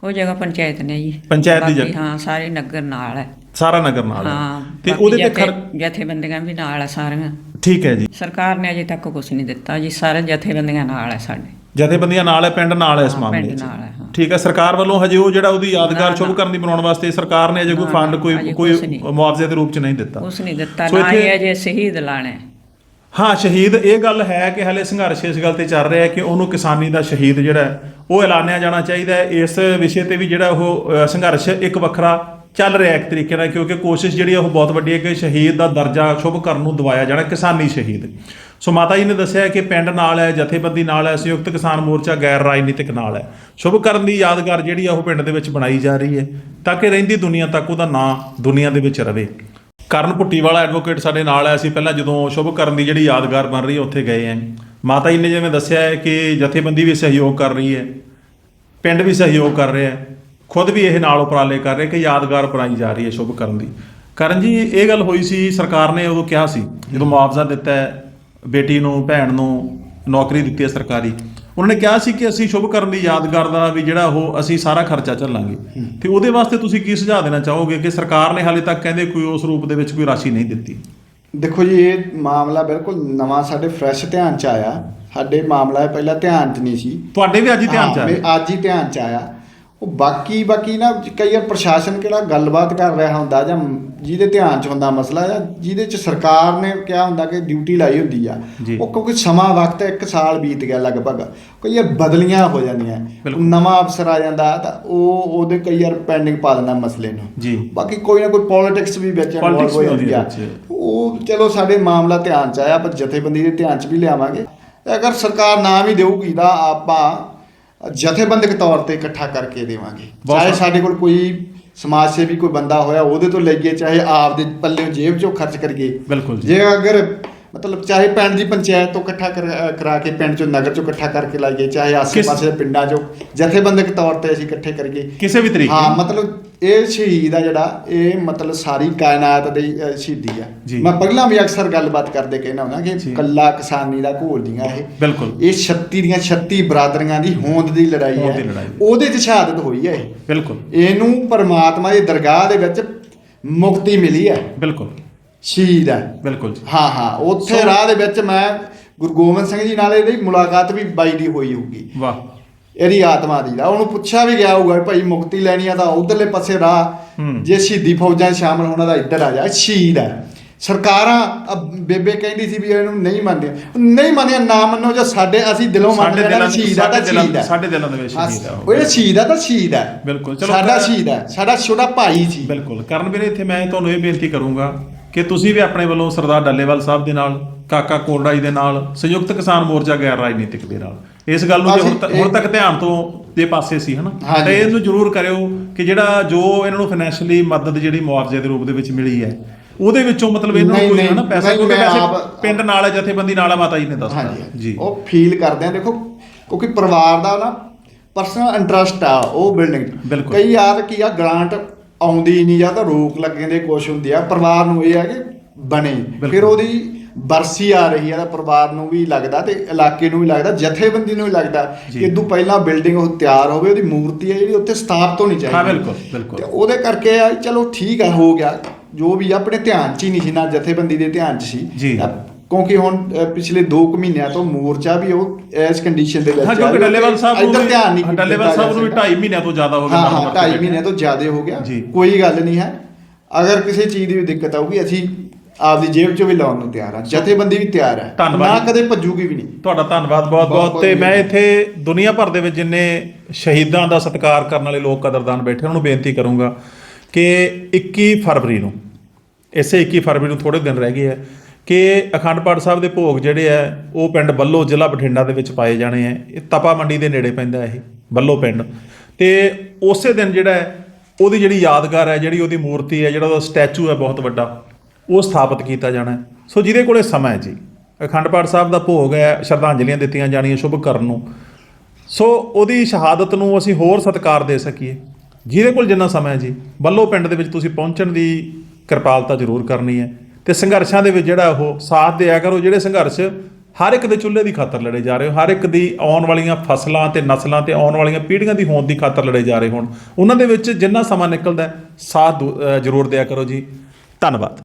ਉਹ ਜਗ੍ਹਾ ਪੰਚਾਇਤ ਨੇ ਜੀ। ਪੰਚਾਇਤ ਦੀ ਜਗ੍ਹਾ। ਹਾਂ ਸਾਰੇ ਨਗਰ ਨਾਲ ਹੈ। ਸਾਰਾ ਨਗਰ ਨਾਲ ਹੈ। ਹਾਂ ਤੇ ਉਹਦੇ ਤੇ ਜਥੇਬੰਦੀਆਂ ਵੀ ਨਾਲ ਆ ਸਾਰੀਆਂ। ਠੀਕ ਹੈ ਜੀ। ਸਰਕਾਰ ਨੇ ਅਜੇ ਤੱਕ ਕੁਝ ਨਹੀਂ ਦਿੱਤਾ ਜੀ ਸਾਰੇ ਜਥੇਬੰਦੀਆਂ ਨਾਲ ਹੈ ਸਾਡੇ। ਜਥੇਬੰਦੀਆਂ ਨਾਲ ਹੈ ਪਿੰਡ ਨਾਲ ਹੈ ਇਸ ਮਾਮਲੇ ਪਿੰਡ 'ਚ? ਨਾਲ ਹੈ, ਹਾਂ। ਠੀਕ ਹੈ ਸਰਕਾਰ ਵੱਲੋਂ ਹਜੇ ਉਹ ਜਿਹੜਾ ਉਹਦੀ ਯਾਦਗਾਰ ਸ਼ੁਭ। ਕਰਨ ਦੀ ਬਣਾਉਣ ਵਾਸਤੇ ਸਰਕਾਰ ਨੇ ਅਜੇ ਕੋਈ ਫੰਡ ਕੋਈ ਕੋਈ। ਮੁਆਵਜ਼ੇ ਦੇ ਰੂਪ 'ਚ ਨਹੀਂ ਦਿੱਤਾ ਕੁਝ ਨਹੀਂ ਦਿੱਤਾ ਨਾ ਹੀ ਇੱਥੇ- ਅਜੇ ਸ਼ਹੀਦ ਲਾਣੇ ਹਾਂ ਸ਼ਹੀਦ ਇਹ ਗੱਲ ਹੈ ਕਿ ਹਲੇ ਸੰਘਰਸ਼ ਇਸ ਗੱਲ ਤੇ ਚੱਲ ਰਿਹਾ ਹੈ ਕਿ ਉਹਨੂੰ ਕਿਸਾਨੀ ਦਾ ਸ਼ਹੀਦ ਜਿਹੜਾ ਉਹ ਐਲਾਨਿਆ ਜਾਣਾ ਚਾਹੀਦਾ ਹੈ ਇਸ ਵਿਸ਼ੇ ਤੇ ਵੀ ਜਿਹੜਾ ਉਹ ਸੰਘਰਸ਼ ਇੱਕ ਵੱਖਰਾ ਚੱਲ ਰਿਹਾ ਇੱਕ ਤਰੀਕੇ ਨਾਲ, ਕਿਉਂਕਿ ਕੋਸ਼ਿਸ਼ ਜਿਹੜੀ ਹੈ ਉਹ ਬਹੁਤ ਵੱਡੀ ਹੈ ਕਿ ਸ਼ਹੀਦ ਦਾ ਦਰਜਾ ਸ਼ੁਭ ਕਰਨ ਨੂੰ ਦਵਾਇਆ ਜਾਣਾ, ਕਿਸਾਨੀ ਸ਼ਹੀਦ। ਸੋ ਮਾਤਾ ਜੀ ਨੇ ਦੱਸਿਆ ਕਿ ਪਿੰਡ ਨਾਲ ਹੈ, ਜਥੇਬੰਦੀ ਨਾਲ ਹੈ, ਸੰਯੁਕਤ ਕਿਸਾਨ ਮੋਰਚਾ ਗੈਰ ਰਾਜਨੀਤਿਕ ਨਾਲ ਹੈ। ਸ਼ੁਭ ਕਰਨ ਦੀ ਯਾਦਗਾਰ ਜਿਹੜੀ ਆ ਉਹ ਪਿੰਡ ਦੇ ਵਿੱਚ ਬਣਾਈ ਜਾ ਰਹੀ ਹੈ, ਤਾਂ ਕਿ ਰਹਿੰਦੀ ਦੁਨੀਆ ਤੱਕ ਉਹਦਾ ਨਾਂ ਦੁਨੀਆ ਦੇ ਵਿੱਚ ਰਵੇ। ਕਰਨ ਪੁੱਟੀ ਵਾਲਾ ਐਡਵੋਕੇਟ ਸਾਡੇ ਨਾਲ ਹੈ, ਅਸੀਂ ਪਹਿਲਾਂ ਜਦੋਂ ਸ਼ੁਭ ਕਰਨ ਦੀ ਜਿਹੜੀ ਯਾਦਗਾਰ ਬਣ ਰਹੀ ਹੈ, ਉੱਥੇ ਗਏ ਆਂ ਮਾਤਾ ਜੀ ਨੇ ਜਿਵੇਂ ਦੱਸਿਆ ਹੈ ਕਿ ਜਥੇਬੰਦੀ ਵੀ ਸਹਿਯੋਗ ਕਰ ਰਹੀ ਹੈ, ਪਿੰਡ ਵੀ ਸਹਿਯੋਗ ਕਰ ਰਿਹਾ ਹੈ। ਖੁਦ ਵੀ ਇਹ ਨਾਲ ਉਪਰਾਲੇ ਕਰ ਰਹੇ ਕਿ ਯਾਦਗਾਰ ਬਣਾਈ ਜਾ ਰਹੀ ਹੈ ਸ਼ੁਭ ਕਰਨ ਦੀ। ਕਰਨ ਜੀ ਇਹ ਗੱਲ ਹੋਈ ਸੀ ਸਰਕਾਰ ਨੇ ਉਦੋਂ ਕਿਹਾ ਸੀ ਜਦੋਂ ਮੁਆਵਜ਼ਾ ਦਿੱਤਾ ਹੈ ਬੇਟੀ ਨੂੰ ਭੈਣ ਨੂੰ ਨੌਕਰੀ ਦਿੱਤੀ ਹੈ ਸਰਕਾਰੀ ਉਹਨਾਂ ਨੇ ਕਿਹਾ ਸੀ ਕਿ ਅਸੀਂ ਸ਼ੁਭ ਕਰਨ ਦੀ ਯਾਦਗਾਰ ਦਾ ਵੀ ਜਿਹੜਾ ਉਹ ਅਸੀਂ ਸਾਰਾ ਖਰਚਾ ਝੱਲਾਂਗੇ ਤੇ ਉਹਦੇ ਵਾਸਤੇ ਤੁਸੀਂ ਕੀ ਸੁਝਾਅ ਦੇਣਾ ਚਾਹੋਗੇ ਕਿ ਸਰਕਾਰ ਨੇ ਹਾਲੇ ਤੱਕ ਕਹਿੰਦੇ ਕੋਈ ਉਸ ਰੂਪ ਦੇ ਵਿੱਚ ਕੋਈ ਰਾਸ਼ੀ ਨਹੀਂ ਦਿੱਤੀ? ਦੇਖੋ ਜੀ ਇਹ ਮਾਮਲਾ ਬਿਲਕੁਲ ਨਵਾਂ ਸਾਡੇ ਫਰੈਸ਼ ਧਿਆਨ ਚ ਆਇਆ। ਸਾਡੇ ਮਾਮਲਾ ਪਹਿਲਾਂ ਧਿਆਨ ਚ ਨਹੀਂ ਸੀ। ਤੁਹਾਡੇ ਵੀ ਅੱਜ ਹੀ ਧਿਆਨ ਚ ਆ ਹਾਂ, ਰਿਹਾ ਵੀ ਅੱਜ ਹੀ ਧਿਆਨ ਚ ਆਇਆ। ਉਹ ਬਾਕੀ ਬਾਕੀ ਨਾ ਕਈ ਵਾਰ ਪ੍ਰਸ਼ਾਸਨ ਕਿਹੜਾ ਗੱਲਬਾਤ ਕਰ ਰਿਹਾ ਹੁੰਦਾ ਜਾਂ ਜਿਹਦੇ ਧਿਆਨ ਚ ਹੁੰਦਾ ਮਸਲਾ ਜਾਂ ਜਿਹਦੇ ਚ ਸਰਕਾਰ ਨੇ ਕਿਹਾ ਹੁੰਦਾ ਕਿ ਡਿਊਟੀ ਲਾਈ ਹੁੰਦੀ ਆ। ਉਹ ਕਿਉਂਕਿ ਸਮਾਂ ਵਕਤ ਇੱਕ ਸਾਲ ਬੀਤ ਗਿਆ ਲਗਭਗ ਕਈ ਵਾਰ ਬਦਲੀਆਂ ਹੋ ਜਾਂਦੀਆਂ। ਨਵਾਂ ਅਫਸਰ ਆ ਜਾਂਦਾ ਤਾਂ ਉਹ ਉਹਦੇ ਕਈ ਵਾਰ ਪੈਂਡਿੰਗ ਪਾ ਦਿੰਦਾ ਮਸਲੇ ਨੂੰ ਬਾਕੀ ਕੋਈ ਨਾ ਕੋਈ ਪੋਲਿਟਿਕਸ ਵੀ ਵਿੱਚ ਇਨਵੋਲਵ ਹੋ ਜਾਂਦੀ ਹੈ ਆ। ਉਹ ਚਲੋ ਸਾਡੇ ਮਾਮਲਾ ਧਿਆਨ ਚ ਆਇਆ ਪਰ ਜਥੇਬੰਦੀ ਦੇ ਧਿਆਨ ਚ ਵੀ ਲਿਆਵਾਂਗੇ ਅਗਰ ਸਰਕਾਰ ਨਾ ਵੀ ਦੇਊਗੀ ਤਾਂ ਆਪਾਂ ਜਥੇਬੰਦਕ ਤੌਰ ਤੇ ਇਕੱਠਾ ਕਰਕੇ ਦੇਵਾਂਗੇ। ਚਾਹੇ। ਸਾਡੇ ਕੋਲ ਕੋਈ ਸਮਾਜ ਸੇਵੀ ਕੋਈ ਬੰਦਾ ਹੋਇਆ ਉਹਦੇ ਤੋਂ ਲਈਏ ਚਾਹੇ ਆਪ ਦੇ ਪੱਲੇ ਜੇਬ ਚੋਂ ਖਰਚ ਕਰੀਏ। ਬਿਲਕੁਲ ਜੀ। ਅਗਰ ਮਤਲਬ ਚਾਹੇ ਪਿੰਡ ਦੀ ਪੰਚਾਇਤ ਤੋਂ ਇਕੱਠਾ ਕਰਾ ਕੇ ਪਿੰਡ ਚੋਂ ਨਗਰ ਚੋਂ ਇਕੱਠਾ ਕਰਕੇ ਲਾਈਏ ਚਾਹੇ ਆਸੇ-ਪਾਸੇ ਦੇ ਪਿੰਡਾਂ ਚੋਂ ਜਥੇਬੰਦਕ ਤੌਰ ਤੇ ਅਸੀਂ ਇਕੱਠੇ ਕਰੀਏ। ਕਿਸੇ ਵੀ ਤਰੀਕੇ। ਹਾਂ ਮਤਲਬ ਇਹ ਸ਼ਹੀਦ ਆ ਜਿਹੜਾ ਇਹ ਮਤਲਬ ਸਾਰੀ ਕਾਇਨਾਤ ਦੀ ਅ, ਸ਼ਹੀਦੀ ਆ। ਜੀ। ਮੈਂ ਪਹਿਲਾਂ ਵੀ ਅਕਸਰ ਗੱਲਬਾਤ ਕਰਦੇ ਕਹਿਣਾ ਹੁੰਦਾ। ਕਿ ਕੱਲਾ ਕਿਸਾਨੀ ਦਾ ਘੋਲ ਦੀਆਂ ਇਹ। ਬਿਲਕੁਲ। ਇਹ 36 ਦੀਆਂ 36 ਬਰਾਦਰੀਆਂ ਦੀ ਹੋਂਦ ਦੀ ਲੜਾਈ ਹੋਂਦ ਹੈ। ਦੀ ਲੜਾਈ। ਉਹਦੇ 'ਚ ਸ਼ਹਾਦਤ ਹੋਈ ਹੈ ਇਹ। ਬਿਲਕੁਲ। ਇਹਨੂੰ ਪਰਮਾਤਮਾ ਦੀ ਦਰਗਾਹ ਦੇ ਵਿੱਚ ਮੁਕਤੀ ਮਿਲੀ ਹੈ। ਬਿਲਕੁਲ। ਸ਼ਹੀਦ ਹੈ। ਬਿਲਕੁਲ ਜੀ। ਹਾਂ ਹਾਂ। ਉੱਥੇ ਰਾਹ ਦੇ ਵਿੱਚ ਮੈਂ ਗੁਰੂ ਗੋਬਿੰਦ ਸਿੰਘ ਜੀ ਨਾਲ ਇਹਦੀ ਮੁਲਾਕਾਤ ਵੀ ਬਾਈ ਦੀ ਹੋਈ ਹੋਊਗੀ। ਵਾਹ। ਇਹਦੀ ਆਤਮਾ ਦੀ ਦਾ। ਉਹਨੂੰ ਪੁੱਛਿਆ ਵੀ ਗਿਆ ਹੋਊਗਾ ਭਾਈ ਮੁਕਤੀ ਲੈਣੀ ਆ ਤਾਂ ਉਧਰਲੇ ਪਾਸੇ ਰਾਹ। ਜੇ ਸ਼ਹੀਦੀ ਫੌਜਾਂ ਸ਼ਾਮਲ ਹੋਣਾ ਤਾਂ ਇੱਧਰ ਆ ਜਾ ਸ਼ਹੀਦ ਹੈ ਸਰਕਾਰਾਂ ਬੇਬੇ ਕਹਿੰਦੀ ਸੀ ਵੀ ਇਹਨੂੰ ਨਹੀਂ ਮੰਨਦੇ। ਨਹੀਂ ਮੰਨਿਆ ਨਾ ਮੰਨੋ ਜੋ ਸਾਡੇ ਅਸੀਂ ਦਿਲੋਂ ਮੰਨਦੇ ਹਾਂ ਦੇ ਸ਼ਹੀਦ ਆ ਤਾਂ ਸ਼ਹੀਦ ਹੈ ਸਾਡੇ ਦਿਲਾਂ ਦੇ ਵਿੱਚ ਸ਼ਹੀਦ ਆ ਉਹ। ਇਹ ਸ਼ਹੀਦ ਆ ਤਾਂ ਸ਼ਹੀਦ ਹੈ ਬਿਲਕੁਲ, ਚਲੋ ਸਾਡਾ ਸ਼ਹੀਦ ਹੈ ਸਾਡਾ ਛੋਟਾ ਭਾਈ ਸੀ। ਬਿਲਕੁਲ। ਕਰਨ ਵੀਰੇ ਇੱਥੇ ਮੈਂ ਤੁਹਾਨੂੰ ਇਹ ਬੇਨਤੀ ਕਰੂੰਗਾ ਕਿ ਤੁਸੀਂ ਵੀ ਆਪਣੇ ਵੱਲੋਂ ਸਰਦਾਰ ਡੱਲੇਵਾਲ ਸਾਹਿਬ ਦੇ ਨਾਲ ਕਾਕਾ ਕੋਲਰਾ ਜੀ ਦੇ ਨਾਲ ਸੰਯੁਕਤ ਕਿਸਾਨ ਮੋਰਚਾ ਗੈਰ ਰਾਜਨੀਤਿਕ ਦੇ ਨਾਲ ਇਸ ਗੱਲ ਨੂੰ ਜੇ ਹੁਣ ਤੱਕ- ਹੁਣ ਤੱਕ ਧਿਆਨ ਤੋਂ ਦੇ ਪਾਸੇ ਸੀ ਹਨਾ? ਹਾਂਜੀ। ਤੇ ਇਹਨੂੰ ਜ਼ਰੂਰ ਕਰਿਓ ਕਿ ਜਿਹੜਾ ਜੋ ਇਹਨਾਂ ਨੂੰ ਫਾਈਨੈਂਸ਼ੀਅਲੀ ਮਦਦ ਜਿਹੜੀ ਮੁਆਵਜ਼ੇ ਦੇ ਰੂਪ ਦੇ ਵਿੱਚ ਮਿਲੀ ਹੈ ਉਹਦੇ ਵਿੱਚੋਂ ਮਤਲਬ ਇਹਨਾਂ ਨੂੰ ਨਹੀਂ, ਕੋਈ ਨਹੀਂ, ਹਨਾ ਪੈਸਾ ਨਹੀਂ, ਕਿਉਂਕਿ ਮੈਂ ਵੈਸੇ ਆਪ- ਪਿੰਡ ਨਾਲ ਹੈ ਜਥੇਬੰਦੀ ਨਾਲ ਹੈ ਮਾਤਾ ਜੀ ਨੇ ਦੱਸਤਾ। ਹਾਂਜੀ ਜੀ। ਉਹ ਫੀਲ ਕਰਦੇ ਆ ਦੇਖੋ ਕਿਉਂਕਿ ਪਰਿਵਾਰ ਦਾ ਨਾ ਪਰਸਨਲ ਇੰਟਰਸਟ ਆ ਉਹ ਬਿਲਡਿੰਗ ਬਿਲਕੁਲ। ਕਈ ਯਾਰ ਕੀ ਆ ਗ੍ਰਾਂਟ ਆਉਂਦੀ ਨਹੀਂ ਜਾਂ ਤਾਂ ਰੋਕ ਲੱਗਣ ਦੇ ਕੁਛ ਹੁੰਦੀ ਆ ਪਰਿਵਾਰ ਨੂੰ ਇਹ ਆ ਕਿ ਬਣੇ। ਫਿਰ। ਉਹਦੀ ਬਰਸੀ ਆ ਰਹੀ ਆ ਤਾਂ ਪਰਿਵਾਰ ਨੂੰ ਵੀ ਲੱਗਦਾ ਤੇ ਇਲਾਕੇ ਨੂੰ ਵੀ ਲੱਗਦਾ ਜਥੇਬੰਦੀ ਨੂੰ ਵੀ ਲੱਗਦਾ। ਕਿ ਇਦੋਂ ਪਹਿਲਾਂ ਬਿਲਡਿੰਗ ਉਹ ਤਿਆਰ ਹੋਵੇ ਉਹਦੀ ਮੂਰਤੀ ਹੈ ਜਿਹੜੀ ਉੱਥੇ ਸਥਾਪਿਤ ਹੋਣੀ ਚਾਹੀਦੀ ਹਾਂ, ਬਿਲਕੁਲ, ਬਿਲਕੁਲ। ਤੇ ਉਹਦੇ ਕਰਕੇ ਆ ਚਲੋ ਠੀਕ ਆ ਹੋ ਗਿਆ ਜੋ ਵੀ ਆਪਣੇ ਧਿਆਨ 'ਚ ਹੀ ਨਹੀਂ ਸੀ ਨਾ ਜਥੇਬੰਦੀ ਦੇ ਧਿਆਨ 'ਚ ਸੀ ਜੀ। ਕਿਉਂਕਿ ਹੁਣ ਪਿਛਲੇ 2 ਮਹੀਨਿਆਂ ਤੋਂ ਮੋਰਚਾ ਵੀ ਉਹ ਇਸ ਕੰਡੀਸ਼ਨ ਦੇ ਵਿੱਚ ਹਾਂ ਕਿਉਂਕਿ ਡੱਲੇਵਾਲ ਸਾਹਿਬ ਨੂੰ ਧਿਆਨ ਨਹੀਂ ਹਾਂ, ਡੱਲੇਵਾਲ ਸਾਹਿਬ ਨੂੰ ਵੀ ਜਾ 2.5 ਮਹੀਨਿਆਂ ਤੋਂ ਜ਼ਿਆਦਾ ਹੋ ਗਿਆ ਹਾਂ ਨਾਲ ਹਾਂ ਵਰਤ 2.5 ਕੇ। ਮਹੀਨਿਆਂ ਤੋਂ ਜ਼ਿਆਦਾ ਹੋ ਗਿਆ। ਕੋਈ ਗੱਲ ਨਹੀਂ ਹੈ ਅਗਰ ਕਿਸੇ ਚੀਜ਼ ਦੀ ਵੀ ਦਿੱਕਤ ਆਊਗੀ ਅਸੀਂ ਆਪਦੀ ਜੇਬ ਚੋਂ ਵੀ ਲਾਉਣ ਨੂੰ ਤਿਆਰ ਹਾਂ ਜਥੇਬੰਦੀ ਵੀ ਤਿਆਰ ਧੰਨਵਾਦ ਨਾ। ਕਦੇ ਭੱਜੂਗੀ ਵੀ ਨਹੀਂ। ਤੁਹਾਡਾ ਧੰਨਵਾਦ ਬਹੁਤ ਬਹੁਤ ਬਹੁਤ ਤੇ ਮੈਂ ਇੱਥੇ ਦੁਨੀਆ ਭਰ ਦੇ ਵਿੱਚ ਜਿੰਨੇ ਸ਼ਹੀਦਾਂ ਦਾ ਸਤਿਕਾਰ ਕਰਨ ਵਾਲੇ ਲੋਕ ਕਦਰਦਾਨ ਬੈਠੇ ਉਹਨਾਂ ਨੂੰ ਬੇਨਤੀ ਕਰੂੰਗਾ ਕਿ 21 ਫਰਵਰੀ ਨੂੰ ਇਸੇ 21 ਫਰਵਰੀ ਨੂੰ ਥੋੜੇ ਦਿਨ ਰਹਿ ਗਏ ਹੈ ਕਿ ਅਖੰਡ ਪਾਠ ਸਾਹਿਬ ਦੇ ਭੋਗ ਜਿਹੜੇ ਆ ਉਹ ਪਿੰਡ ਬੱਲੋ ਜ਼ਿਲ੍ਹਾ ਬਠਿੰਡਾ ਦੇ ਵਿੱਚ ਪਾਏ ਜਾਣੇ ਆ ਇਹ ਤਪਾ ਮੰਡੀ ਦੇ ਨੇੜੇ ਪੈਂਦਾ ਇਹ ਬੱਲੋ ਪਿੰਡ। ਤੇ ਉਸੇ ਦਿਨ ਜਿਹੜਾ ਹੈ ਉਹਦੀ ਜਿਹੜੀ ਯਾਦਗਾਰ ਹੈ ਜਿਹੜੀ ਉਹਦੀ ਮੂਰਤੀ ਹੈ ਜਿਹੜਾ ਉਹਦਾ ਸਟੈਚੂ ਹੈ ਬਹੁਤ ਵੱਡਾ ਉਹ ਸਥਾਪਿਤ ਕੀਤਾ ਜਾਣਾ ਸੋ ਜਿਹਦੇ ਕੋਲੇ ਸਮਾਂ ਹੈ ਜੀ, ਅਖੰਡ ਪਾਠ ਸਾਹਿਬ ਦਾ ਭੋਗ ਹੈ, ਸ਼ਰਧਾਂਜਲੀਆਂ ਦਿੱਤੀਆਂ ਜਾਣੀਆਂ ਸ਼ੁਭ ਕਰਨ ਨੂੰ। ਸੋ ਉਹਦੀ ਸ਼ਹਾਦਤ ਨੂੰ ਅਸੀਂ ਹੋਰ ਸਤਿਕਾਰ ਦੇ ਸਕੀਏ। ਜਿਹਦੇ ਕੋਲ ਜਿੰਨਾ ਸਮਾਂ ਹੈ ਜੀ, ਬੱਲੋ ਪਿੰਡ ਦੇ ਵਿੱਚ ਤੁਸੀਂ ਪਹੁੰਚਣ ਦੀ ਕਿਰਪਾਲਤਾ ਜ਼ਰੂਰ ਕਰਨੀ ਹੈ। ਤੇ ਸੰਘਰਸ਼ਾਂ ਦੇ ਵਿੱਚ ਜਿਹੜਾ ਉਹ ਸਾਥ ਦਿਆ ਕਰੋ, ਜਿਹੜੇ ਸੰਘਰਸ਼ ਹਰ ਇੱਕ ਦੇ ਚੁੱਲ੍ਹੇ ਦੀ ਖਾਤਰ ਲੜੇ ਜਾ ਰਹੇ ਹੋ, ਹਰ ਇੱਕ ਦੀ ਆਉਣ ਵਾਲੀਆਂ ਫਸਲਾਂ ਤੇ ਨਸਲਾਂ ਤੇ ਆਉਣ ਵਾਲੀਆਂ ਪੀੜ੍ਹੀਆਂ ਦੀ ਹੋਂਦ ਦੀ ਖਾਤਰ ਲੜੇ ਜਾ ਰਹੇ ਹੋਣ। ਉਹਨਾਂ ਦੇ ਵਿੱਚ ਜਿੰਨਾ ਸਮਾਂ ਨਿਕਲਦਾ ਸਾਥ ਦੋ- ਜ਼ਰੂਰ ਦਿਆ ਕਰੋ ਜੀ। ਧੰਨਵਾਦ।